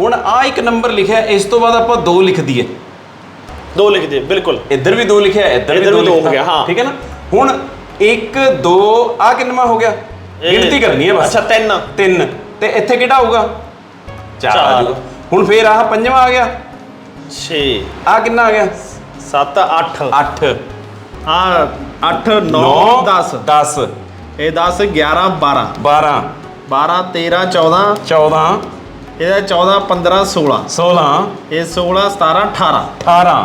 ਹੁਣ ਆ ਇੱਕ ਨੰਬਰ ਲਿਖਿਆ ਇਸ ਤੋਂ ਬਾਅਦ ਆਪਾਂ 2 ਲਿਖ ਦਈਏ। ਦੋ ਲਿਖ ਦੇ ਬਿਲਕੁਲ। ਇੱਧਰ ਵੀ 2 ਲਿਖਿਆ ਇੱਧਰ ਵੀ ਇੱਧਰ 2 ਵੀ ਦੋ ਹੋ ਗਿਆ, ਹਾਂ। ਠੀਕ ਹੈ ਨਾ? ਹੁਣ 1 2 ਆ ਕਿੰਨਵਾਂ ਹੋ ਗਿਆ? ਇਹ- ਗਿਣਤੀ ਕਰਨੀ ਹੈ ਬਸ। ਅੱਛਾ ਤਿੰਨ। 3 ਤੇ ਇੱਥੇ ਕਿਹੜਾ ਆਊਗਾ? 4 ਆ ਚਾਰ। ਹੁਣ ਫੇਰ ਆਹ ਪੰਜਵਾਂ ਆ ਗਿਆ। 6 ਆ ਕਿੰਨਾ ਆ ਗਿਆ? 7 8 8 ਆ 8 9 9 10 10 ਇਹ 10 11 12 12 12 13 14 14 ਇਹਦਾ 14 15 16 16 ਇਹ 16 17 18 18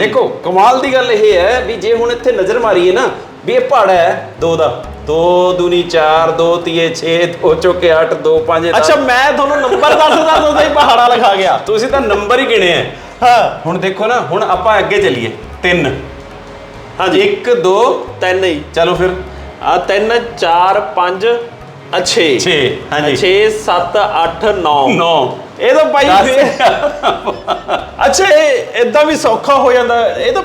ਦੇਖੋ ਕਮਾਲ ਦੀ ਗੱਲ ਇਹ ਹੈ ਵੀ ਜੇ ਹੁਣ ਇੱਥੇ ਨਜ਼ਰ ਮਾਰੀਏ ਨਾ ਵੀ ਇਹ ਪਹਾੜ ਹੈ 2 ਦਾ। 2 ਦੂਨੀ 4 2 ਤੀਏ 6 2 ਚੌਕੇ 8 2 5 ਅੱਛਾ ਮੈਂ ਤੁਹਾਨੂੰ ਨੰਬਰ ਦੱਸਦਾ ਤਾਂ ਹੀ ਪਹਾੜਾ ਲਿਖਾ ਗਿਆ। ਤੁਸੀਂ ਤਾਂ ਨੰਬਰ ਹੀ ਗਿਣੇ ਆ ਹਾਂ। ਹੁਣ ਦੇਖੋ ਨਾ ਹੁਣ ਆਪਾਂ ਅੱਗੇ ਚੱਲੀਏ। 3 ਹਾਂਜੀ। 1 2 ਤਿੰਨ ਹੀ। ਚਲੋ ਫਿਰ। ਆ 3 4 5 ਆ 6 ਛੇ, ਹਾਂਜੀ। 6 7 8 9 9 ਇਹ ਤਾਂ ਭਾਈ ਅੱਛਾ ਇਹ ਇਦਾਂ ਵੀ ਸੌਖਾ ਹੋ ਜਾਂਦਾ। ਇਹ ਤਾਂ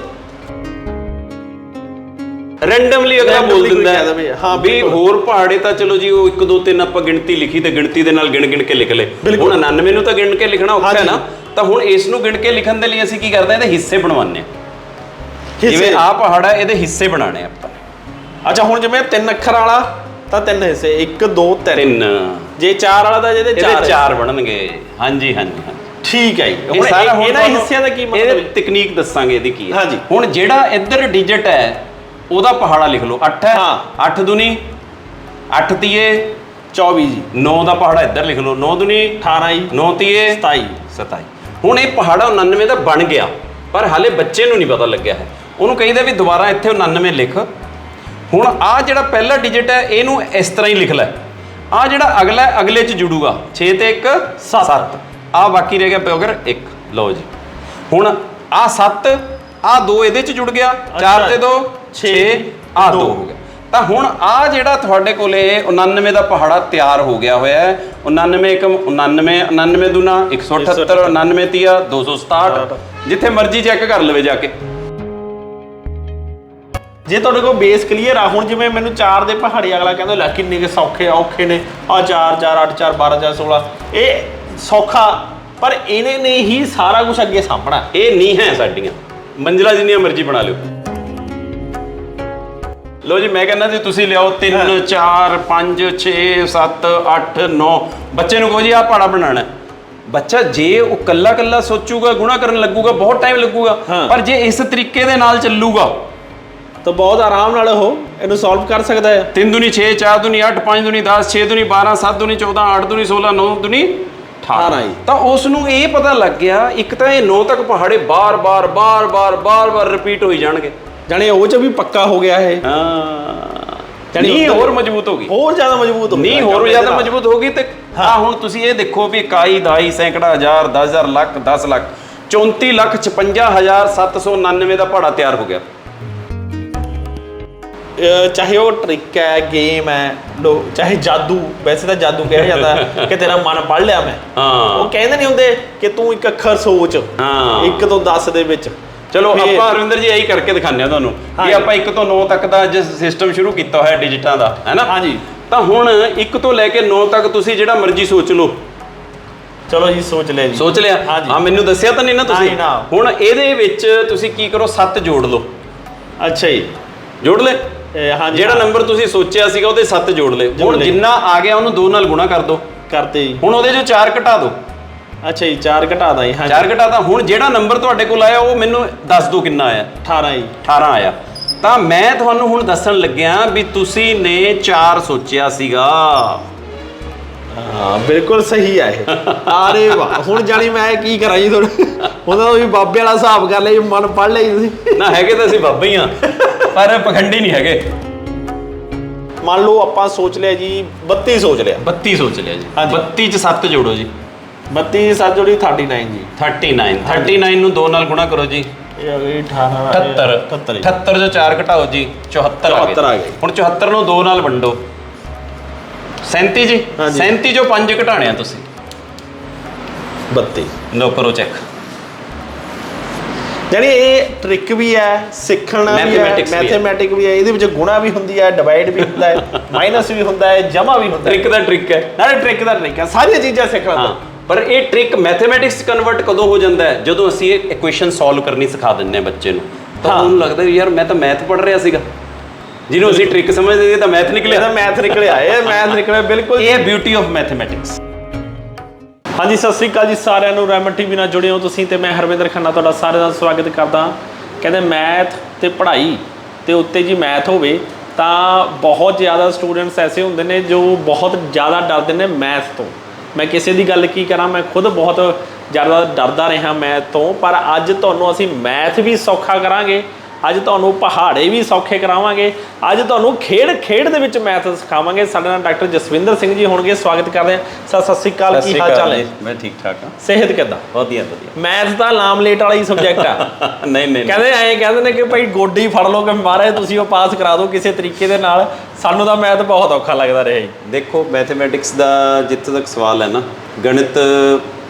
ਰੈਂਡਮਲੀ ਅਗਲਾ ਬੋਲ ਦਿੰਦਾ ਹੈ। ਵੀ। ਹੋਰ ਪਹਾੜੇ ਤਾਂ ਚਲੋ ਜੀ ਉਹ 1 2 3 ਆਪਾਂ ਗਿਣਤੀ ਲਿਖੀ ਤੇ ਗਿਣਤੀ ਦੇ ਨਾਲ ਗਿਣ ਗਿਣ ਕੇ ਲਿਖ ਬਿਲਕੁਲ। ਹੁਣ 99 ਨੂੰ ਤਾਂ ਗਿਣ ਕੇ ਲਿਖਣਾ ਔਖਾ ਹੈ। ਨਾ। ਤਾਂ ਹੁਣ ਇਸ ਨੂੰ ਗਿਣ ਕੇ ਲਿਖਣ ਦੇ ਲਈ ਅਸੀਂ ਕੀ ਕਰਦੇ ਹਾਂ? ਇਹਦੇ ਹਿੱਸੇ ਬਣਵਾਉਂਦੇ ਹਾਂ। ਜਿਵੇਂ ਆ ਪਹਾੜ ਇਹਦੇ ਹਿੱਸੇ ਬਣਾਣੇ ਆਪਾਂ ਅੱਛਾ ਹੁਣ ਜਿਵੇਂ ਤਿੰਨ ਅੱਖਰ ਵਾਲਾ ਤਾਂ ਤਿੰਨ ਹਿੱਸੇ 1 2 3 ਤਿੰਨ। ਜੇ ਚਾਰ ਵਾਲਾ ਤਾਂ ਜਿਹਦੇ ਇਹਦੇ ਚਾਰ ਚਾਰ ਬਣਨਗੇ। ਹਾਂਜੀ ਹਾਂਜੀ ਹਾਂਜੀ। ਠੀਕ ਹੈ ਜੀ। ਹੁਣ ਸਾਰਾ ਹੁਣ ਇਹਨਾਂ ਤੁਹਾਨੂੰ- ਹਿੱਸਿਆਂ ਦਾ ਕੀ ਮਤਲਬ ਇਹਦੀ ਹੈ? ਤਕਨੀਕ ਦੱਸਾਂਗੇ ਇਹਦੀ ਕੀ ਹੈ। ਹਾਂਜੀ। ਹੁਣ ਜਿਹੜਾ ਇੱਧਰ ਡਿਜਿਟ ਹੈ ਉਹਦਾ ਪਹਾੜਾ ਲਿਖ ਲਓ। 8 ਹੈ ਹਾਂ। 8 ਦੁਨੀ 8 ਤੀਏ 24 ਜੀ। 9 ਦਾ ਪਹਾੜਾ ਇੱਧਰ ਲਿਖ ਲਓ। 9 ਦੁਨੀ 18 ਜੀ। 9 ਤੀਏ 27 27 ਹੁਣ ਇਹ ਪਹਾੜਾ 99 ਦਾ ਬਣ ਗਿਆ ਪਰ ਹਾਲੇ ਬੱਚੇ ਨੂੰ ਨਹੀਂ ਪਤਾ ਲੱਗਿਆ ਹੈ। ਉਹਨੂੰ ਕਹੀਦਾ ਵੀ ਦੁਬਾਰਾ ਇੱਥੇ 99 ਲਿਖ। ਹੁਣ ਆ ਜਿਹੜਾ ਪਹਿਲਾ ਡਿਜਿਟ ਹੈ ਇਹਨੂੰ ਇਸ ਤਰ੍ਹਾਂ ਹੀ ਲਿਖ ਲੈ। ਆ ਜਿਹੜਾ ਅਗਲਾ ਹੈ, ਅਗਲੇ ਚ ਜੁੜੂਗਾ। 6 ਤੇ 1 ਸੱਤ। 7 ਆ ਬਾਕੀ ਰਹਿ ਗਿਆ ਪਿਓਗਰ 1 ਲਓ ਜੀ। ਹੁਣ ਆ 7 ਆ 2 ਇਹਦੇ ਚ ਜੁੜ ਗਿਆ। 4 ਤੇ 2 6 ਆ 2 ਹੋ ਗਿਆ। ਤਾਂ ਹੁਣ ਆ ਜਿਹੜਾ ਤੁਹਾਡੇ ਕੋਲੇ 99 ਦਾ ਪਹਾੜਾ ਤਿਆਰ ਹੋ ਗਿਆ ਹੋਇਆ ਹੈ 99 ਇੱਕ 99 99 ਦੁਨਾ 178 99 ਤੀਆ 267 ਜਿੱਥੇ ਮਰਜ਼ੀ ਚੈੱਕ ਕਰ ਲਵੇ ਜਾ ਕੇ। ਜੇ ਤੁਹਾਡੇ ਕੋਲ ਬੇਸ ਕਲੀਅਰ ਆ ਹੁਣ ਜਿਵੇਂ ਮੈਨੂੰ 4 ਦੇ ਪਹਾੜੀ ਅਗਲਾ ਕਹਿੰਦਾ ਲੈ ਕਿੰਨੇ ਕੇ ਸੌਖੇ ਆ, ਔਖੇ ਨੇ। ਆ 4 4 8 4 12 4 16 ਇਹ ਸੌਖਾ ਪਰ ਇਹਨੇ ਨੇ ਹੀ ਸਾਰਾ ਕੁਝ ਅੱਗੇ ਸਾਂਭਣਾ। ਇਹ ਨਹੀਂ ਹੈ ਸਾਡੀਆਂ। ਮੰਜ਼ਲਾ ਜਿੰਨੀਆਂ ਮਰਜ਼ੀ ਬਣਾ ਲਿਓ। ਲੋ ਜੀ ਮੈਂ ਕਹਿੰਦਾ ਜੀ ਤੁਸੀਂ ਲਿਆਓ 3 4 5 6 7 8 9 ਬੱਚੇ ਨੂੰ ਕਹੋ ਜੀ ਆਹ ਪਾੜਾ ਬਣਾਉਣਾ। ਹੈ। ਬੱਚਾ ਜੇ ਉਹ ਕੱਲਾ ਕੱਲਾ ਸੋਚੂਗਾ ਗੁਣਾ ਕਰਨ ਲੱਗੂਗਾ ਬਹੁਤ ਟਾਈਮ ਲੱਗੂਗਾ। ਪਰ ਜੇ ਇਸ ਤਰੀਕੇ ਦੇ ਨਾਲ ਚੱਲੂਗਾ ਤਾਂ ਬਹੁਤ ਆਰਾਮ ਨਾਲ ਉਹ ਇਹਨੂੰ ਸੋਲਵ ਕਰ ਸਕਦਾ ਹੈ। 3 ਦੁਨੀ 6 4 ਦੁਨੀ 8 5 ਦੁਨੀ 10 6 ਦੁਨੀ 12 7 ਦੁਨੀ 14 8 ਦੁਨੀ 16 9 ਦੁਨੀ 18 18 ਜੀ। ਤਾਂ ਉਸ ਨੂੰ ਇਹ ਪਤਾ ਲੱਗ ਗਿਆ ਇੱਕ ਤਾਂ ਇਹ 9 ਤੱਕ ਪਹਾੜੇ ਬਾਰ-ਬਾਰ ਬਾਰ-ਬਾਰ ਬਾਰ-ਬਾਰ ਰਿਪੀਟ ਹੋਈ ਜਾਣਗੇ। ਜਾਣੇ ਉਹ ਚ ਵੀ ਪੱਕਾ ਹੋ ਗਿਆ ਇਹ। ਹਾਂ। ਨਹੀਂ ਹੋਰ ਮਜ਼ਬੂਤ ਹੋ ਗਈ। ਹੋਰ ਜ਼ਿਆਦਾ ਮਜ਼ਬੂਤ ਹੋ ਨਹੀਂ ਗਿਆ ਹੋਰ ਜ਼ਿਆਦਾ। ਮਜ਼ਬੂਤ ਹੋ ਗਈ ਤੇ ਆ ਹੁਣ ਤੁਸੀਂ ਇਹ ਦੇਖੋ ਵੀ ਇਕਾਈ ਦਾਈ ਸੈਂਕੜਾ ਹਜ਼ਾਰ 10000 ਲੱਖ 10 ਲੱਖ 34 ਲੱਖ 55799 ਦਾ ਪਹਾੜਾ ਤਿਆਰ ਹੋ ਗਿਆ। ਚਾਹੇ ਉਹ ਟ੍ਰਿਕ ਹੈ ਗੇਮ ਹੈ ਲੋ ਚਾਹੇ ਜਾਦੂ ਵੈਸੇ ਤਾਂ ਜਾਦੂ ਕਿਹਾ ਜਾਂਦਾ ਕਿ ਤੇਰਾ ਮਨ ਪੜ ਲਿਆ ਮੈਂ। ਹਾਂ। ਉਹ ਕਹਿੰਦੇ ਨਹੀਂ ਹੁੰਦੇ ਕਿ ਤੂੰ ਇੱਕ ਅੱਖਰ ਸੋਚ ਹਾਂ। ਇੱਕ ਤੋਂ 10 ਦੇ ਵਿੱਚ। ਚਲੋ ਆਪਾਂ ਅਰਵਿੰਦਰ ਜੀ ਇਹੀ ਕਰਕੇ ਦਿਖਾਉਂਦੇ ਆ ਤੁਹਾਨੂੰ ਕਿ। ਆਪਾਂ 1 ਤੋਂ 9 ਤੱਕ ਦਾ ਜਿਸ ਸਿਸਟਮ ਸ਼ੁਰੂ ਕੀਤਾ ਹੋਇਆ ਡਿਜਿਟਾਂ ਦਾ ਹੈ ਨਾ? ਹਾਂਜੀ। ਤਾਂ ਹੁਣ 1 ਤੋਂ ਲੈ ਕੇ 9 ਤੱਕ ਤੁਸੀਂ ਜਿਹੜਾ ਮਰਜ਼ੀ ਸੋਚ ਲਓ। ਚਲੋ ਜੀ ਸੋਚ ਲਿਆ ਜੀ। ਸੋਚ ਲਿਆ। ਹਾਂ ਮੈਨੂੰ ਦੱਸਿਆ ਤਾਂ ਨਹੀਂ ਨਾ ਤੁਸੀਂ। ਹੁਣ ਇਹਦੇ ਵਿੱਚ ਤੁਸੀਂ ਕੀ ਕਰੋ? 7 ਜੋੜ ਲਓ। ਅੱਛਾ ਜੀ। ਜੋੜ ਲੈ ਹਾਂਜੀ ਜਿਹੜਾ ਨੰਬਰ ਤੁਸੀਂ ਸੋਚਿਆ ਸੀਗਾ ਉਹਦੇ 7 ਜੋੜ ਲਏ। ਹੁਣ। ਜਿੰਨਾ ਆ ਗਿਆ ਉਹਨੂੰ 2 ਨਾਲ ਗੁਣਾ ਕਰ ਦਿਓ ਕਰਤੇ ਜੀ। ਹੁਣ ਉਹਦੇ ਚੋਂ 4 ਘਟਾ ਦਿਓ ਅੱਛਾ ਜੀ 4 ਘਟਾ ਦਾ ਜੀ ਹਾਂਜੀ। 4 ਘਟਾ ਤਾਂ ਹੁਣ ਜਿਹੜਾ ਨੰਬਰ ਤੁਹਾਡੇ ਕੋਲ ਆਇਆ ਉਹ ਮੈਨੂੰ ਦੱਸ ਦਿਓ ਕਿੰਨਾ ਆਇਆ। 18 ਜੀ। 18 ਆਇਆ। ਤਾਂ ਮੈਂ ਤੁਹਾਨੂੰ ਹੁਣ ਦੱਸਣ ਲੱਗਿਆ ਵੀ ਤੁਸੀਂ ਨੇ 4 ਸੋਚਿਆ ਸੀਗਾ। ਹਾਂ ਬਿਲਕੁਲ ਸਹੀ ਆ ਇਹ। ਅਰੇ ਵਾਹ ਹੁਣ ਜਾਣੀ ਮੈਂ ਕੀ ਕਰਾਂ ਜੀ ਤੁਹਾਨੂੰ ਉਹਦਾ ਵੀ ਬਾਬੇ ਵਾਲਾ ਹਿਸਾਬ ਕਰ ਲਿਆ ਜੀ ਮਨ ਪੜ ਲਿਆ ਜੀ ਤੁਸੀਂ। ਨਾ ਹੈਗੇ ਤਾਂ ਅਸੀਂ ਬਾਬਾ ਹੀ ਆ ਪਰ ਪਖੰਡੀ ਨਹੀਂ ਹੈਗੇ। ਮੰਨ ਲਓ ਆਪਾਂ ਸੋਚ ਲਿਆ ਜੀ 32 ਸੋਚ ਲਿਆ। 32 ਸੋਚ ਲਿਆ ਜੀ। ਹਾਂਜੀ। 32 ਚ 7 ਜੋੜੋ ਜੀ। 32 7 ਜੋੜੀ 39 ਜੀ। 39 39 ਨੂੰ 2 ਨਾਲ ਗੁਣਾ ਕਰੋ ਜੀ। ਇਹ ਆ ਗਈ 18 78 78 78 ਜੋ। 4 ਘਟਾਓ ਜੀ 74 ਆ 74 ਆ ਗਏ। ਗਏ। ਹੁਣ 74 ਨੂੰ 2 ਨਾਲ ਵੰਡੋ। 37 ਜੀ? ਹਾਂਜੀ। 37 ਜੋ 5 ਘਟਾਣੇ ਆ ਤੁਸੀਂ। 32 ਲੋ ਕਰੋ ਚੈੱਕ ਯਾਨੀ ਇਹ ਟ੍ਰਿਕ ਵੀ ਹੈ ਸਿੱਖਣਾ ਵੀ ਹੈ Mathematics ਵੀ ਹੈ। ਮੈਥਮੈਟਿਕ ਵੀ ਹੈ ਇਹਦੇ ਵਿੱਚ ਗੁਣਾ ਵੀ ਹੁੰਦੀ ਹੈ ਡਿਵਾਈਡ ਵੀ ਹੁੰਦਾ ਹੈ ਮਾਈਨਸ ਵੀ ਹੁੰਦਾ ਹੈ ਜਮਾ ਵੀ ਹੁੰਦਾ ਹੈ। ਟ੍ਰਿਕ ਦਾ ਟ੍ਰਿਕ ਹੈ। ਨਾਲੇ ਟ੍ਰਿਕ ਦਾ ਟ੍ਰਿਕ ਹੈ ਸਾਰੀਆਂ ਚੀਜ਼ਾਂ ਸਿੱਖ ਲੈਂਦਾ ਹਾਂ ਪਰ ਇਹ ਟ੍ਰਿਕ ਮੈਥਮੈਟਿਕਸ ਕਨਵਰਟ ਕਦੋਂ ਹੋ ਜਾਂਦਾ ਹੈ? ਜਦੋਂ ਅਸੀਂ ਇਹ ਇਕੁਏਸ਼ਨ ਸੋਲਵ ਕਰਨੀ ਸਿਖਾ ਦਿੰਦੇ ਹਾਂ ਬੱਚੇ ਨੂੰ। ਤਾਂ ਹਾਂ। ਉਹਨੂੰ ਲੱਗਦਾ ਵੀ ਯਾਰ ਮੈਂ ਤਾਂ ਮੈਥ ਪੜ੍ਹ ਰਿਹਾ ਸੀਗਾ। ਜਿਹਨੂੰ ਅਸੀਂ ਟ੍ਰਿਕ ਸਮਝਦੇ ਸੀ ਤਾਂ ਮੈਥ ਇਹਦਾ ਨਿਕਲਿਆ ਮੈਥ ਨਿਕਲਿਆ। ਇਹ ਮੈਥ ਨਿਕਲਿਆ ਬਿਲਕੁਲ। ਇਹ ਬਿਊਟੀ ਆਫ ਮੈਥਮੈਟਿਕਸ ਹਾਂਜੀ ਸਤਿ ਸ੍ਰੀ ਅਕਾਲ ਜੀ ਸਾਰਿਆਂ ਨੂੰ। ਰੈਮਨ ਟੀਵੀ ਨਾਲ ਜੁੜੇ ਹੋ ਤੁਸੀਂ ਤੇ ਮੈਂ ਹਰਵਿੰਦਰ ਖੰਨਾ ਤੁਹਾਡਾ ਸਾਰਿਆਂ ਦਾ ਸਵਾਗਤ ਕਰਦਾ ਕਹਿੰਦੇ ਮੈਥ ਤੇ ਪੜ੍ਹਾਈ ਤੇ ਉੱਤੇ ਜੀ ਮੈਥ ਹੋਵੇ ਤਾਂ ਬਹੁਤ ਜ਼ਿਆਦਾ ਸਟੂਡੈਂਟਸ ਐਸੇ ਹੁੰਦੇ ਨੇ ਜੋ ਬਹੁਤ ਜ਼ਿਆਦਾ ਡਰਦੇ ਨੇ ਮੈਥ ਤੋਂ। ਮੈਂ ਕਿਸੇ ਦੀ ਗੱਲ ਕੀ ਕਰਾਂ ਮੈਂ ਖੁਦ ਬਹੁਤ ਜ਼ਿਆਦਾ ਡਰਦਾ ਰਿਹਾ ਮੈਥ ਤੋਂ ਪਰ ਅੱਜ ਤੁਹਾਨੂੰ ਅਸੀਂ ਮੈਥ ਵੀ ਸੌਖਾ ਕਰਾਂਗੇ। ਅੱਜ ਤੁਹਾਨੂੰ ਪਹਾੜੇ ਵੀ ਸੌਖੇ ਕਰਾਵਾਂਗੇ। ਅੱਜ ਤੁਹਾਨੂੰ ਖੇਡ ਖੇਡ ਦੇ ਵਿੱਚ ਮੈਥ ਸਿਖਾਵਾਂਗੇ। ਸਾਡੇ ਨਾਲ ਡਾਕਟਰ ਜਸਵਿੰਦਰ ਸਿੰਘ ਜੀ ਹੋਣਗੇ ਸਵਾਗਤ ਕਰਦੇ ਹਾਂ ਸਰ ਸਤਿ ਸ੍ਰੀ ਅਕਾਲ ਕੀ ਹਾਲ ਚਾਲ ਹੈ ਮੈਂ ਠੀਕ ਠਾਕ ਹਾਂ। ਸਿਹਤ ਕਿੱਦਾਂ? ਵਧੀਆ ਵਧੀਆ। ਮੈਥ ਤਾਂ ਲਾਮ ਲੇਟ ਵਾਲਾ ਹੀ ਸਬਜੈਕਟ ਆ। ਨਹੀਂ ਨਹੀਂ ਕਹਿੰਦੇ ਐਂ ਕਹਿੰਦੇ ਨੇ ਕਿ ਭਾਈ ਗੋਡੀ ਫੜ ਲਓ ਕਿ ਮਹਾਰਾਜ ਤੁਸੀਂ ਉਹ ਪਾਸ ਕਰਾ ਦਿਓ ਕਿਸੇ ਤਰੀਕੇ ਦੇ ਨਾਲ। ਸਾਨੂੰ ਤਾਂ ਮੈਥ ਬਹੁਤ ਔਖਾ ਲੱਗਦਾ ਰਿਹਾ ਜੀ। ਦੇਖੋ ਮੈਥਮੈਟਿਕਸ ਦਾ ਜਿੱਥੇ ਤੱਕ ਸਵਾਲ ਹੈ ਨਾ ਗਣਿਤ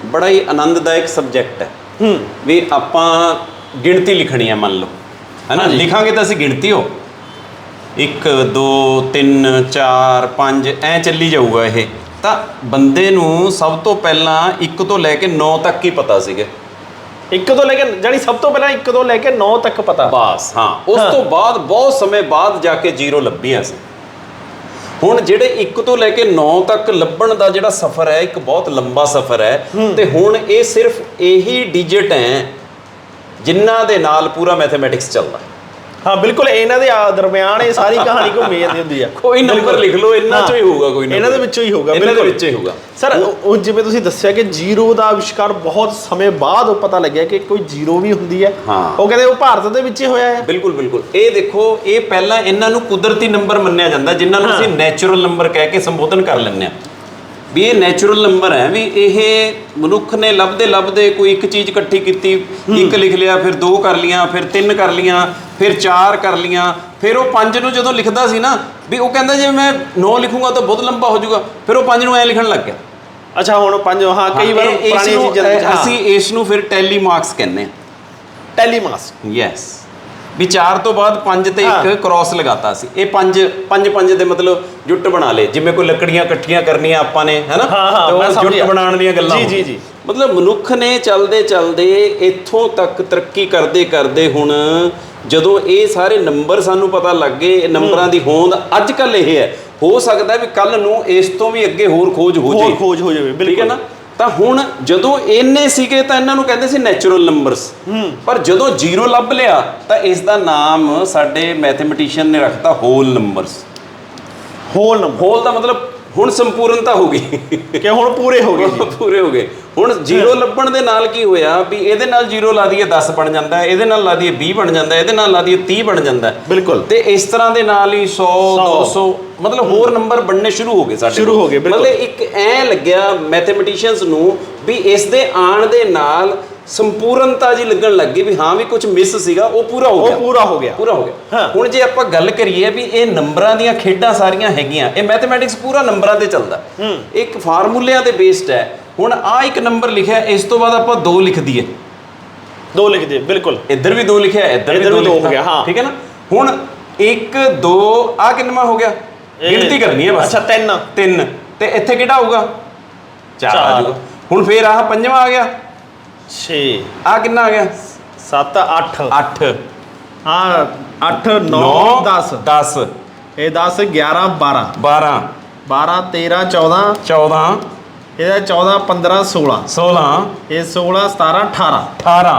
ਬੜਾ ਹੀ ਆਨੰਦਦਾਇਕ ਸਬਜੈਕਟ ਹੈ। ਹੂੰ। ਵੀ ਆਪਾਂ ਗਿਣਤੀ ਲਿਖਣੀ ਹੈ ਮੰਨ ਲਓ। ਹੈਨਾ ਹਾਂਜੀ। ਲਿਖਾਂਗੇ ਤਾਂ ਅਸੀਂ ਗਿਣਤੀ ਹੋ। 1 2 3 4 5 ਐ ਚੱਲੀ ਜਾਊਗਾ ਇਹ। ਤਾਂ ਬੰਦੇ ਨੂੰ ਸਭ ਤੋਂ ਪਹਿਲਾਂ 1 ਤੋਂ ਲੈ ਕੇ 9 ਤੱਕ ਹੀ ਪਤਾ ਸੀਗਾ। ਇੱਕ ਤੋਂ ਲੈ ਕੇ ਜਾਨੀ ਸਭ ਤੋਂ ਪਹਿਲਾਂ ਇੱਕ ਤੋਂ ਲੈ ਕੇ 9 ਤੱਕ ਪਤਾ। ਬਸ ਹਾਂ। ਉਸ ਹਾਂ। ਤੋਂ ਬਾਅਦ ਬਹੁਤ ਸਮੇਂ ਬਾਅਦ ਜਾ ਕੇ ਜ਼ੀਰੋ ਲੱਭੀਆਂ ਸੀ। ਹੁਣ ਜਿਹੜੇ 1 ਤੋਂ ਲੈ ਕੇ 9 ਤੱਕ ਲੱਭਣ ਦਾ ਜਿਹੜਾ ਸਫ਼ਰ ਹੈ ਇੱਕ ਬਹੁਤ ਲੰਬਾ ਸਫ਼ਰ ਹੈ। ਤੇ ਹੁਣ ਇਹ ਸਿਰਫ ਇਹੀ ਡਿਜਿਟ ਹੈ ਜਿਨ੍ਹਾਂ ਦੇ ਨਾਲ ਪੂਰਾ ਮੈਥਮੈਟਿਕਸ ਚੱਲਦਾ ਹੈ। ਬਿਲਕੁਲ ਇਹਨਾਂ ਦੇ ਦਰਮਿਆਨ ਇਹ ਸਾਰੀ ਕਹਾਣੀ ਘੁੰਮੀ ਜਾਂਦੀ ਹੁੰਦੀ ਆ ਕੋਈ ਨੰਬਰ। ਲਿਖ ਲਓ ਇਹਨਾਂ। ਚੋਂ ਹੀ ਹੋਊਗਾ ਕੋਈ ਨੰਬਰ ਇਹਨਾਂ ਦੇ ਵਿੱਚੋਂ ਹੀ ਹੋਊਗਾ ਇਹਨਾਂ ਦੇ। ਵਿੱਚੋਂ ਹੀ ਹੋਊਗਾ ਸਰ ਉਹ ਜਿਵੇਂ ਤੁਸੀਂ ਦੱਸਿਆ ਕਿ ਜ਼ੀਰੋ ਦਾ ਆਵਿਸ਼ਕਾਰ ਬਹੁਤ ਸਮੇਂ ਬਾਅਦ ਉਹ ਪਤਾ ਲੱਗਿਆ ਕਿ ਕੋਈ ਜ਼ੀਰੋ ਵੀ ਹੁੰਦੀ ਹੈ। ਉਹ ਕਹਿੰਦੇ ਉਹ ਭਾਰਤ ਦੇ ਵਿੱਚ ਹੀ ਹੋਇਆ ਹੈ ਬਿਲਕੁਲ ਬਿਲਕੁਲ ਇਹ ਦੇਖੋ ਇਹ ਪਹਿਲਾਂ ਇਹਨਾਂ ਨੂੰ ਕੁਦਰਤੀ ਨੰਬਰ ਮੰਨਿਆ ਜਾਂਦਾ ਜਿਨ੍ਹਾਂ ਨੂੰ। ਅਸੀਂ ਨੈਚੁਰਲ ਨੰਬਰ ਕਹਿ ਕੇ ਸੰਬੋਧਨ ਕਰ ਲੈਂਦੇ ਆ ਵੀ ਇਹ ਨੈਚੁਰਲ ਨੰਬਰ ਹੈ ਵੀ ਇਹ ਮਨੁੱਖ ਨੇ ਲੱਭਦੇ ਲੱਭਦੇ ਕੋਈ ਇੱਕ ਚੀਜ਼ ਇਕੱਠੀ ਕੀਤੀ ਇੱਕ ਲਿਖ ਲਿਆ ਫਿਰ ਦੋ ਕਰ ਲੀਆਂ ਫਿਰ ਤਿੰਨ ਕਰ ਲੀਆਂ ਫਿਰ ਚਾਰ ਕਰ ਲੀਆਂ ਫਿਰ ਉਹ ਪੰਜ ਨੂੰ ਜਦੋਂ ਲਿਖਦਾ ਸੀ ਨਾ ਵੀ ਉਹ ਕਹਿੰਦਾ ਜੇ ਮੈਂ 9 ਲਿਖੂੰਗਾ ਤਾਂ ਬਹੁਤ ਲੰਬਾ ਹੋ ਜਾਊਗਾ ਫਿਰ ਉਹ ਪੰਜ ਨੂੰ ਐ ਲਿਖਣ ਲੱਗ ਗਿਆ। ਅੱਛਾ ਹੁਣ ਪੰਜ ਹਾਂ ਕਈ ਵਾਰ ਨੂੰ, ਚੀਜ਼ਾਂ ਅਸੀਂ ਇਸ ਨੂੰ ਫਿਰ ਟੈਲੀ ਮਾਰਕਸ ਕਹਿੰਦੇ ਆ ਟੈਲੀਮਾਸ ਯੈਸ ਵੀ 4 ਤੋਂ ਬਾਅਦ 5 ਤੇ। ਇੱਕ ਕ੍ਰਾਸ ਲਗਾਤਾ ਸੀ ਇਹ 5 5 5 ਦੇ ਮਤਲਬ ਜੁੱਟ ਬਣਾ ਲਏ ਜਿਵੇਂ ਕੋਈ ਲੱਕੜੀਆਂ ਇਕੱਠੀਆਂ ਕਰਨੀਆਂ ਆਪਾਂ ਨੇ ਹੈਨਾ ਤੇ ਉਹ ਜੁੱਟ। ਬਣਾਉਣ ਦੀਆਂ ਗੱਲਾਂ ਜੀ, ਜੀ। ਜੀ। ਮਤਲਬ ਮਨੁੱਖ ਨੇ ਚੱਲਦੇ ਚੱਲਦੇ ਇੱਥੋਂ ਤੱਕ ਤਰੱਕੀ ਕਰਦੇ ਕਰਦੇ ਹੁਣ ਜਦੋਂ ਇਹ ਸਾਰੇ ਨੰਬਰ ਸਾਨੂੰ ਪਤਾ ਲੱਗ ਗਏ ਇਹ ਨੰਬਰਾਂ ਦੀ ਹੋਂਦ ਅੱਜ ਕੱਲ ਇਹ ਹੈ ਹੋ ਸਕਦਾ ਵੀ ਕੱਲ ਨੂੰ ਇਸ ਤੋਂ ਵੀ ਅੱਗੇ ਹੋਰ ਖੋਜ ਹੋ ਹੋਰ ਜੇ ਖੋਜ ਹੋ ਜਾਵੇ ਠੀਕ ਹੈ ਬਿਲਕੁਲ ਨਾ ਤਾਂ ਹੁਣ ਜਦੋਂ ਇੰਨੇ ਸੀਗੇ ਤਾਂ ਇਹਨਾਂ ਨੂੰ ਕਹਿੰਦੇ ਸੀ ਨੈਚੁਰਲ ਨੰਬਰਸ ਪਰ ਜਦੋਂ ਜ਼ੀਰੋ ਲੱਭ ਲਿਆ ਤਾਂ ਇਸ ਦਾ ਨਾਮ ਸਾਡੇ ਮੈਥਮੈਟੀਸ਼ੀਅਨ ਨੇ ਰੱਖਤਾ whole numbers whole number whole ਦਾ ਮਤਲਬ ਹੁਣ ਸੰਪੂਰਨਤਾ ਹੋ ਗਈ। ਕਿ ਹੁਣ ਪੂਰੇ ਹੋ ਗਏ ਪੂਰੇ ਹੋ ਗਏ। ਹੁਣ ਜ਼ੀਰੋ ਲੱਭਣ ਦੇ ਨਾਲ ਕੀ ਹੋਇਆ ਵੀ ਇਹਦੇ ਨਾਲ ਜ਼ੀਰੋ ਲਾ ਦਈਏ 10 ਬਣ ਜਾਂਦਾ ਇਹਦੇ ਨਾਲ ਲਾ ਦਈਏ 20 ਬਣ ਜਾਂਦਾ ਇਹਦੇ ਨਾਲ ਲਾ ਦਈਏ 30 ਬਣ ਜਾਂਦਾ। ਬਿਲਕੁਲ। ਤੇ ਇਸ ਤਰ੍ਹਾਂ ਦੇ ਨਾਲ ਹੀ 100 200 ਮਤਲਬ ਹੋਰ ਨੰਬਰ ਬਣਨੇ ਸ਼ੁਰੂ ਹੋ ਗਏ ਸਾਡੇ ਸ਼ੁਰੂ। ਹੋ ਗਏ, ਬਿਲਕੁਲ। ਮਤਲਬ ਇੱਕ ਐ ਲੱਗਿਆ ਮੈਥਮੈਟੀਸ਼ੀਅਨਸ ਨੂੰ ਵੀ ਇਸ ਦੇ ਆਣ ਦੇ ਨਾਲ ਸੰਪੂਰਨਤਾ ਜੀ ਲੱਗਣ ਲੱਗ ਵੀ ਹਾਂ ਵੀ ਕੁਝ ਮਿਸ ਸੀਗਾ ਉਹ ਪੂਰਾ ਹੋ ਗਿਆ। ਉਹ ਪੂਰਾ ਹੋ ਗਿਆ। ਪੂਰਾ ਹੋ ਗਿਆ। ਹੁਣ ਜੇ ਆਪਾਂ ਗੱਲ ਕਰੀਏ ਵੀ ਇਹ ਨੰਬਰਾਂ ਦੀਆਂ ਖੇਡਾਂ ਸਾਰੀਆਂ ਹੈਗੀਆਂ ਇਹ ਮੈਥਮੈਟਿਕਸ ਪੂਰਾ ਨੰਬਰਾਂ ਤੇ ਚੱਲਦਾ। ਇੱਕ ਫਾਰਮੂਲਿਆਂ ਤੇ ਬੇਸਡ ਹੈ। ਹੁਣ ਆ ਇੱਕ ਨੰਬਰ ਲਿਖਿਆ ਇਸ ਤੋਂ ਬਾਅਦ ਆਪਾਂ 2 ਲਿਖ ਦਈਏ। ਦੋ ਲਿਖ ਦੇ ਬਿਲਕੁਲ। ਇੱਧਰ ਵੀ 2 ਲਿਖਿਆ ਇੱਧਰ ਵੀ ਇੱਧਰ 2 ਵੀ ਦੋ ਹੋ ਗਿਆ, ਹਾਂ। ਠੀਕ ਹੈ ਨਾ? ਹੁਣ 1 2 ਆ ਕਿੰਨਵਾਂ ਹੋ ਗਿਆ? ਗਿਣਤੀ ਕਰਨੀ ਹੈ ਬਸ। ਅੱਛਾ ਤਿੰਨ। 3 ਤੇ ਇੱਥੇ ਕਿਹੜਾ ਹੋਊਗਾ 4 ਆ। ਜਾਊਗਾ। ਹੁਣ ਫੇਰ ਆਹ ਪੰਜਵਾਂ ਆ ਗਿਆ। 6 ਆ ਕਿੰਨਾ ਆ ਗਿਆ? 7 8 8 ਹਾਂ 8 9 10 10 ਇਹ 10 11 12 12 12 13 14 14 ਇਹਦਾ 14 15 16 16 ਇਹ 16 17 18 18